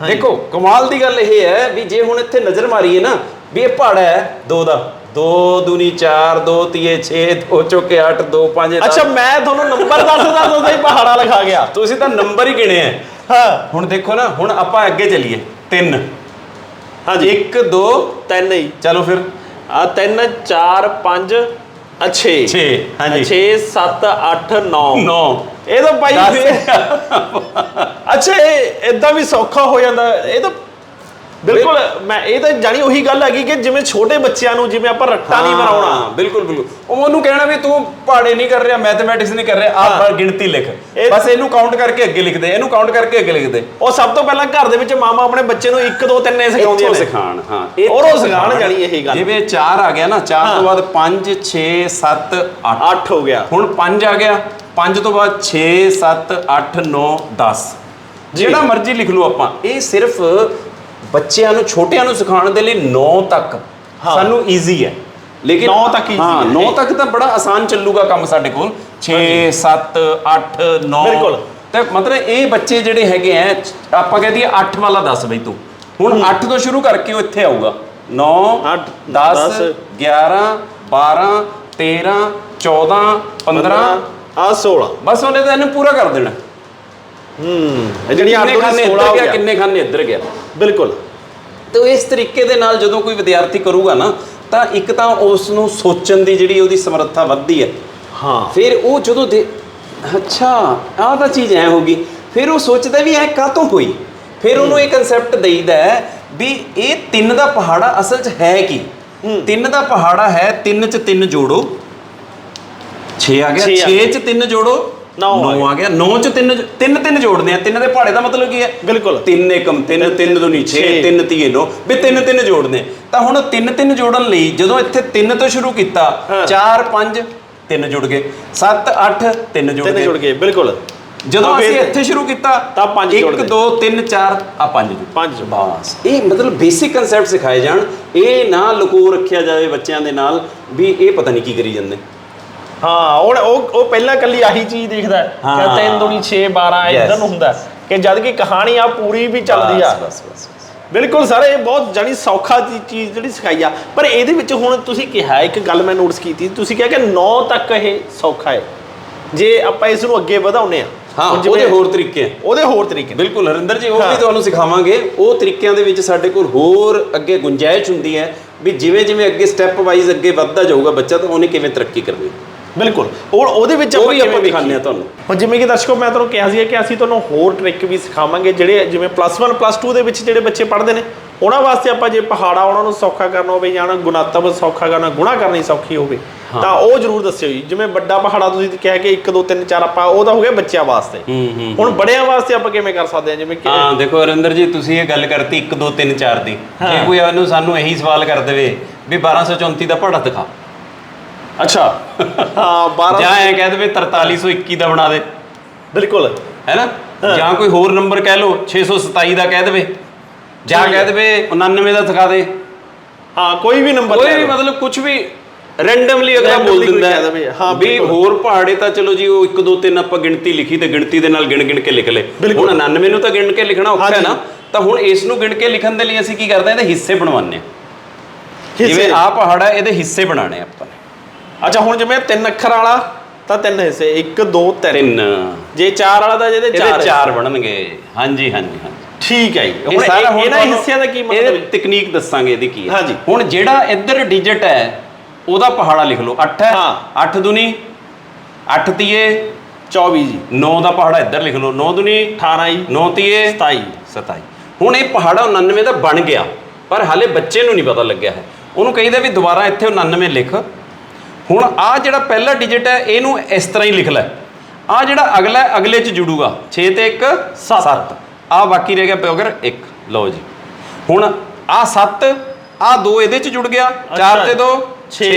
ਹਾਂਜੀ। ਦੇਖੋ ਕਮਾਲ ਦੀ ਗੱਲ ਇਹ ਹੈ ਵੀ ਜੇ ਹੁਣ ਇੱਥੇ ਨਜ਼ਰ ਮਾਰੀਏ ਨਾ ਵੀ ਇਹ ਪਹਾੜਾ ਹੈ 2 ਦਾ। 2 ਦੂਨੀ 4 2 ਤੀਏ 6 2 ਚੌਕੇ 8 2 5 ਅੱਛਾ ਮੈਂ ਤੁਹਾਨੂੰ ਨੰਬਰ ਦੱਸਦਾ ਤੁਸੀਂ ਹੀ ਪਹਾੜਾ ਲਿਖਾ ਗਿਆ। ਤੁਸੀਂ ਤਾਂ ਨੰਬਰ ਹੀ ਗਿਣੇ ਆ ਹਾਂ। ਹੁਣ ਦੇਖੋ ਨਾ ਹੁਣ ਆਪਾਂ ਅੱਗੇ ਚੱਲੀਏ। 3 ਹਾਂਜੀ। 1 2 ਤਿੰਨ ਹੀ। ਚਲੋ ਫਿਰ। ਆ 3 4 5 ਆ 6 6 ਹਾਂਜੀ। 6 7 8 9 9 ਇਹ ਤਾਂ ਭਾਈ ਅੱਛਾ ਇਹ ਇਦਾਂ ਵੀ ਸੌਖਾ ਹੋ ਜਾਂਦਾ। ਇਹ ਤਾਂ ਬਿਲਕੁਲ ਮੈਂ ਇਹ ਤਾਂ ਜਾਣੀ ਉਹੀ ਗੱਲ ਹੈਗੀ ਕਿ ਜਿਵੇਂ ਛੋਟੇ ਬੱਚਿਆਂ ਨੂੰ ਜਿਵੇਂ ਆਪਾਂ ਰੱਟਾ ਨਹੀਂ ਮਰਾਉਣਾ ਹਾਂ, ਬਿਲਕੁਲ ਬਿਲਕੁਲ। ਉਹ ਉਹਨੂੰ ਕਹਿਣਾ ਵੀ ਤੂੰ ਪਹਾੜੇ ਨਹੀਂ ਕਰ ਰਿਹਾ ਮੈਥਮੈਟਿਕਸ ਨਹੀਂ ਕਰ ਰਿਹਾ ਆਪ ਗਿਣਤੀ ਲਿਖ। ਬਸ ਇਹਨੂੰ ਕਾਊਂਟ ਕਰਕੇ ਅੱਗੇ ਲਿਖ ਦੇ ਇਹਨੂੰ ਕਾਊਂਟ ਕਰਕੇ ਅੱਗੇ ਲਿਖ ਦੇ। ਉਹ ਸਭ ਤੋਂ ਪਹਿਲਾਂ ਘਰ ਦੇ ਵਿੱਚ ਮਾਮਾ ਆਪਣੇ ਬੱਚੇ ਨੂੰ 1 2 3 ਸਿਖਾਉਂਦੀਆਂ ਨੇ। ਸਿਖਾਣ ਹਾਂ। ਔਰ ਉਹ ਸਿਖਾਉਣ ਜਾਣੀ ਇਹੀ ਗੱਲ। ਜਿਵੇਂ 4 ਆ ਗਿਆ ਨਾ 4 ਹਾਂ। ਤੋਂ ਬਾਅਦ 5 6 7 8 8 ਹੋ ਗਿਆ। ਹੁਣ 5 ਆ ਗਿਆ 5 ਤੋਂ ਬਾਅਦ 6 7 8 9 10 ਜਿਹੜਾ ਮਰਜ਼ੀ ਲਿਖ ਲਓ ਆਪਾਂ। ਇਹ ਸਿਰਫ ਬੱਚਿਆਂ ਨੂੰ ਛੋਟਿਆਂ ਨੂੰ ਸਿਖਾਉਣ ਦੇ ਲਈ 9 ਤੱਕ। ਸਾਨੂੰ ਈਜ਼ੀ ਹੈ। ਲੇਕਿਨ ਨੌਂ ਤੱਕ easy ਹਾਂ ਹੈ। 9 ਤੱਕ ਤਾਂ ਬੜਾ ਆਸਾਨ ਚੱਲੂਗਾ ਕੰਮ ਸਾਡੇ ਕੋਲ। 6 7 8 9 ਬਿਲਕੁਲ। ਤੇ ਮਤਲਬ ਇਹ ਬੱਚੇ ਜਿਹੜੇ ਹੈਗੇ ਆ ਆਪਾਂ ਕਹਿ ਦਈਏ 8 ਵਾਲਾ ਦੱਸ ਬਈ ਤੂੰ। ਹੁਣ 8 ਤੋਂ ਸ਼ੁਰੂ ਕਰਕੇ ਉਹ ਇੱਥੇ ਆਊਗਾ। 9 ਅੱਠ, 10 ਦਸ, 11 12 13 14 15 ਆ 16 ਬਸ ਉਹਨੇ ਤਾਂ ਇਹਨੂੰ ਪੂਰਾ ਕਰ ਦੇਣਾ। ਹੂੰ। ਇਹ ਜਿਹੜੀ ਕਿੰਨੇ 8 ਖਾਨੇ 16 ਇੱਧਰ ਹੋ ਗਿਆ। ਕਿੰਨੇ ਖਾਨੇ ਇੱਧਰ ਗਿਆ। ਬਿਲਕੁਲ। ਤੇ ਇਸ ਤਰੀਕੇ ਦੇ ਨਾਲ ਜਦੋਂ ਕੋਈ ਵਿਦਿਆਰਥੀ ਕਰੂਗਾ ਨਾ ਤਾਂ ਇੱਕ ਤਾਂ ਉਸ ਨੂੰ ਸੋਚਣ ਦੀ ਜਿਹੜੀ ਉਹਦੀ ਸਮਰੱਥਾ ਵੱਧਦੀ ਹੈ। ਹਾਂ। ਫਿਰ ਉਹ ਜਦੋਂ ਦੇ ਅੱਛਾ ਆਹ ਤਾਂ ਚੀਜ਼ ਐ ਹੋਗੀ ਫਿਰ ਉਹ ਸੋਚਦਾ ਵੀ ਐ ਕਾਤੋਂ ਹੋਈ? ਫਿਰ ਉਹਨੂੰ ਇਹ ਕਨਸੈਪਟ ਦੇਈਦਾ ਹੈ ਵੀ ਇਹ ਤਿੰਨ ਦਾ ਪਹਾੜਾ ਅਸਲ 'ਚ ਹੈ ਕੀ? ਤਿੰਨ ਦਾ ਪਹਾੜਾ ਹੈ ਤਿੰਨ 'ਚ ਤਿੰਨ ਜੋੜੋ। 6 ਆ ਗਿਆ। ਛੇ ਆ 6 'ਚ ਤਿੰਨ ਜੋੜੋ। ਨੌ ਆ 9 ਆ ਗਿਆ। 9 'ਚ ਤਿੰਨ ਤਿੰਨ ਤਿੰਨ ਜੋੜਦੇ ਆ। ਤਿੰਨ ਦੇ ਪਹਾੜੇ ਦਾ ਮਤਲਬ ਕੀ ਹੈ? ਬਿਲਕੁਲ। ਤਿੰਨ ਏਕਮ ਤਿੰਨ ਤਿੰਨ ਦੁਨੀ 6 ਛੇ। ਤਿੰਨ ਤੀਏ ਨੋ। ਵੀ ਤਿੰਨ ਤਿੰਨ ਜੋੜਨੇ। ਤਾਂ ਹੁਣ ਤਿੰਨ ਤਿੰਨ ਜੋੜਨ ਲਈ ਜਦੋਂ ਇੱਥੇ ਤਿੰਨ ਤੋਂ ਸ਼ੁਰੂ ਕੀਤਾ ਹਾਂ। 4 5 ਤਿੰਨ ਜੁੜ ਗਏ। 7 8 ਤਿੰਨ ਜੁੜ ਤਿੰਨ ਗਏ। ਜੁੜ ਗਏ ਬਿਲਕੁਲ। ਜਦੋਂ ਅਸੀਂ ਇੱਥੇ ਸ਼ੁਰੂ ਕੀਤਾ ਤਾਂ ਪੰਜ ਜੁੜ 1 ਗਏ। 2 3 4 ਆ ਪੰਜ ਜੁੜ ਪੰਜ ਜੁੜ। ਬਸ। ਇਹ ਮਤਲਬ ਬੇਸਿਕ ਕਨਸੈਪਟ ਸਿਖਾਏ ਜਾਣ। ਇਹ ਨਾ ਲੁਕੋ ਰੱਖਿਆ ਜਾਵੇ ਬੱਚਿਆਂ ਦੇ ਨਾਲ ਵੀ ਇਹ ਪਤਾ ਨਹੀਂ ਕੀ ਕਰੀ ਜਾਂਦੇ। ਹਾਂ ਹੁਣ ਉਹ ਉਹ ਪਹਿਲਾਂ ਕੱਲੀ ਆਹੀ ਚੀਜ਼ ਦੇਖਦਾ ਹੈ। ਕਿ ਹਾਂ। 3 ਦੁਨੀ 6 12 Yes. ਇਦਾਂ ਨੂੰ ਹੁੰਦਾ ਕਿ ਜਦ ਕਿ ਕਹਾਣੀ ਆ ਪੂਰੀ ਵੀ ਚੱਲਦੀ ਆ। ਬਸ ਬਸ ਬਸ। ਬਿਲਕੁਲ ਸਰ ਇਹ ਬਹੁਤ ਜਾਨੀ ਸੌਖਾ ਜੀ ਚੀਜ਼ ਜਿਹੜੀ ਸਿਖਾਈ ਆ। ਪਰ ਇਹਦੇ ਵਿੱਚ ਹੁਣ ਤੁਸੀਂ ਕਿਹਾ ਇੱਕ ਗੱਲ ਮੈਂ ਨੋਟਿਸ ਕੀਤੀ ਤੁਸੀਂ ਕਿਹਾ ਕਿ 9 ਤੱਕ ਇਹ ਸੌਖਾ ਹੈ। ਜੇ ਆਪਾਂ ਇਸ ਨੂੰ ਅੱਗੇ ਵਧਾਉਨੇ ਆ ਹਾਂ ਉਹਦੇ ਹੋਰ ਤਰੀਕੇ ਆ ਉਹਦੇ ਹੋਰ ਤਰੀਕੇ ਬਿਲਕੁਲ ਹਰਿੰਦਰ ਜੀ ਉਹ। ਵੀ ਤੁਹਾਨੂੰ ਸਿਖਾਵਾਂਗੇ। ਉਹ ਤਰੀਕਿਆਂ ਦੇ ਵਿੱਚ ਸਾਡੇ ਕੋਲ ਹੋਰ ਅੱਗੇ ਗੁੰਜਾਇਸ਼ ਹੁੰਦੀ ਹੈ ਵੀ ਜਿਵੇਂ ਜਿਵੇਂ ਅੱਗੇ ਸਟੈਪ ਵਾਈਜ਼ ਅੱਗੇ ਵੱਧਦਾ ਜਾਊਗਾ ਬੱਚਾ ਤਾਂ ਉਹਨੇ ਕਿਵੇਂ ਤਰੱਕੀ ਕਰਨੀ ਬਿਲਕੁਲ। ਉਹ ਉਹਦੇ ਵਿੱਚ ਕਿਵੇਂ ਆਪਾਂ ਵੇਖੀਏ? ਦਿਖਾਉਂਦੇ ਆ ਤੁਹਾਨੂੰ। ਹੁਣ ਜਿਵੇਂ ਕਿ ਦਰਸ਼ਕੋ ਮੈਂ ਤੁਹਾਨੂੰ ਕਿਹਾ ਸੀ ਕਿ ਅਸੀਂ ਤੁਹਾਨੂੰ ਹੋਰ ਟ੍ਰਿਕ ਵੀ ਸਿਖਾਵਾਂਗੇ ਜਿਹੜੇ ਜਿਵੇਂ ਪਲੱਸ 1 ਪਲੱਸ 2 ਦੇ ਵਿੱਚ ਜਿਹੜੇ ਬੱਚੇ ਪੜ੍ਹਦੇ ਨੇ ਉਹਨਾਂ ਵਾਸਤੇ ਆਪਾਂ ਜੇ ਪਹਾੜਾ ਉਹਨਾਂ ਨੂੰ ਸੌਖਾ ਕਰਨਾ ਹੋਵੇ ਜਾਂ ਗੁਣਾਤਮਕ ਸੌਖਾ ਕਰਨਾ ਗੁਣਾ ਕਰਨੀ ਸੌਖੀ ਹੋਵੇ ਤਾਂ ਉਹ ਜ਼ਰੂਰ ਦੱਸਿਓ ਜੀ। ਜਿਵੇਂ ਵੱਡਾ ਪਹਾੜਾ ਤੁਸੀਂ ਕਿਹਾ ਕਿ 1 2 3 4 ਆਪਾਂ ਉਹ ਤਾਂ ਹੋ ਗਿਆ ਬੱਚਿਆਂ ਵਾਸਤੇ। ਹੁਣ ਬੜਿਆਂ ਵਾਸਤੇ ਆਪਾਂ ਕਿਵੇਂ ਕਰ ਸਕਦੇ ਹਾਂ? ਜਿਵੇਂ ਕਿ ਹਾਂ ਦੇਖੋ ਹਰਿੰਦਰ ਜੀ ਤੁਸੀਂ ਇਹ ਗੱਲ ਕਰਤੀ 1 2 3 4 ਦੀ। ਜੇ ਕੋਈ ਉਹਨੂੰ ਸਾਨੂੰ ਇਹੀ ਸਵਾਲ ਕਰ ਦੇਵੇ ਵੀ 1234 ਦਾ ਪਹਾੜਾ ਦਿਖਾ। ਅੱਛਾ। ਹਾਂ 12 ਜਾਂ ਐ ਕਹਿ ਦੇਵੇ 4321 ਦਾ ਬਣਾ ਦੇ। ਬਿਲਕੁਲ। ਹੈ ਨਾ? ਜਾਂ ਕੋਈ ਹੋਰ ਨੰਬਰ ਕਹਿ ਲਓ 627 ਦਾ ਕਹਿ ਦੇਵੇ। ਜਾਂ ਕਹਿ ਦੇਵੇ 99 ਦਾ ਦਿਖਾ ਦੇ। ਹਾਂ ਕੋਈ ਵੀ ਨੰਬਰ ਕੋਈ ਵੀ ਮਤਲਬ ਕੁਝ ਵੀ ਰੈਂਡਮਲੀ ਅਗਲਾ ਬੋਲ ਦਿੰਦਾ ਹੈ। ਹਾਂ, ਵੀ। ਹੋਰ ਪਹਾੜੇ ਤਾਂ ਚਲੋ ਜੀ ਉਹ 1 2 3 ਆਪਾਂ ਗਿਣਤੀ ਲਿਖੀ ਤੇ ਗਿਣਤੀ ਦੇ ਨਾਲ ਗਿਣ ਗਿਣ ਕੇ ਲਿਖ ਬਿਲਕੁਲ। ਹੁਣ 99 ਨੂੰ ਤਾਂ ਗਿਣ ਕੇ ਲਿਖਣਾ ਔਖਾ ਹੈ। ਨਾ। ਤਾਂ ਹੁਣ ਇਸ ਨੂੰ ਗਿਣ ਕੇ ਲਿਖਣ ਦੇ ਲਈ ਅਸੀਂ ਕੀ ਕਰਦੇ ਹਾਂ? ਇਹਦੇ ਹਿੱਸੇ ਬਣਵਾਉਂਦੇ ਹਾਂ। ਜਿਵੇਂ ਆਹ ਪਹਾੜਾ ਇਹਦੇ ਹਿੱਸੇ ਬਣਾਣੇ ਆਪਾਂ। ਅੱਛਾ ਹੁਣ ਜਿਵੇਂ ਤਿੰਨ ਅੱਖਰ ਵਾਲਾ ਤਾਂ ਤਿੰਨ ਹਿੱਸੇ 1 2 3 ਤਿੰਨ। ਜੇ ਚਾਰ ਵਾਲਾ ਤਾਂ ਜਿਹਦੇ ਚਾਰ ਇਹਦੇ ਚਾਰ ਬਣਨਗੇ। ਹਾਂਜੀ ਹਾਂਜੀ ਹਾਂਜੀ। ਠੀਕ ਹੈ ਜੀ। ਇਹ ਹੁਣ ਸਾਰਾ ਹੁਣ ਇਹਨਾਂ ਤੁਹਾਨੂੰ ਹਿੱਸਿਆਂ ਦਾ ਕੀ ਮਤਲਬ ਤਕਨੀਕ ਦੱਸਾਂਗੇ ਇਹਦੀ ਕੀ ਹੈ। ਹਾਂਜੀ। ਹੁਣ ਜਿਹੜਾ ਇੱਧਰ ਡਿਜਿਟ ਹੈ ਉਹਦਾ ਪਹਾੜਾ ਲਿਖ ਲਓ। 8 ਹੈ ਹਾਂ। 8 ਦੁਨੀ 8 ਤੀਏ। 24 ਜੀ। 9 ਦਾ ਪਹਾੜਾ ਇੱਧਰ ਲਿਖ ਲਓ। 9 ਦੁਨੀ 18 ਜੀ। 9 ਤੀਏ 27 27 ਹੁਣ ਇਹ ਪਹਾੜਾ 99 ਦਾ ਬਣ ਗਿਆ ਪਰ ਹਾਲੇ ਬੱਚੇ ਨੂੰ ਨਹੀਂ ਪਤਾ ਲੱਗਿਆ ਹੈ। ਉਹਨੂੰ ਕਹੀਦਾ ਵੀ ਦੁਬਾਰਾ ਇੱਥੇ 99 ਲਿਖ। ਹੁਣ ਆ ਜਿਹੜਾ ਪਹਿਲਾ ਡਿਜਿਟ ਹੈ ਇਹਨੂੰ ਇਸ ਤਰ੍ਹਾਂ ਹੀ ਲਿਖ ਲੈ। ਆ ਜਿਹੜਾ ਅਗਲਾ ਹੈ, ਅਗਲੇ ਚ ਜੁੜੂਗਾ। 6 ਤੇ 1 ਸੱਤ। 7 ਆ ਬਾਕੀ ਰਹਿ ਗਿਆ ਪਿਓਗਰ 1 ਲਓ ਜੀ। ਹੁਣ ਆ 7 ਆ 2 ਇਹਦੇ ਚ ਜੁੜ ਗਿਆ। 4 ਅੱਛਾ। ਤੇ 2 6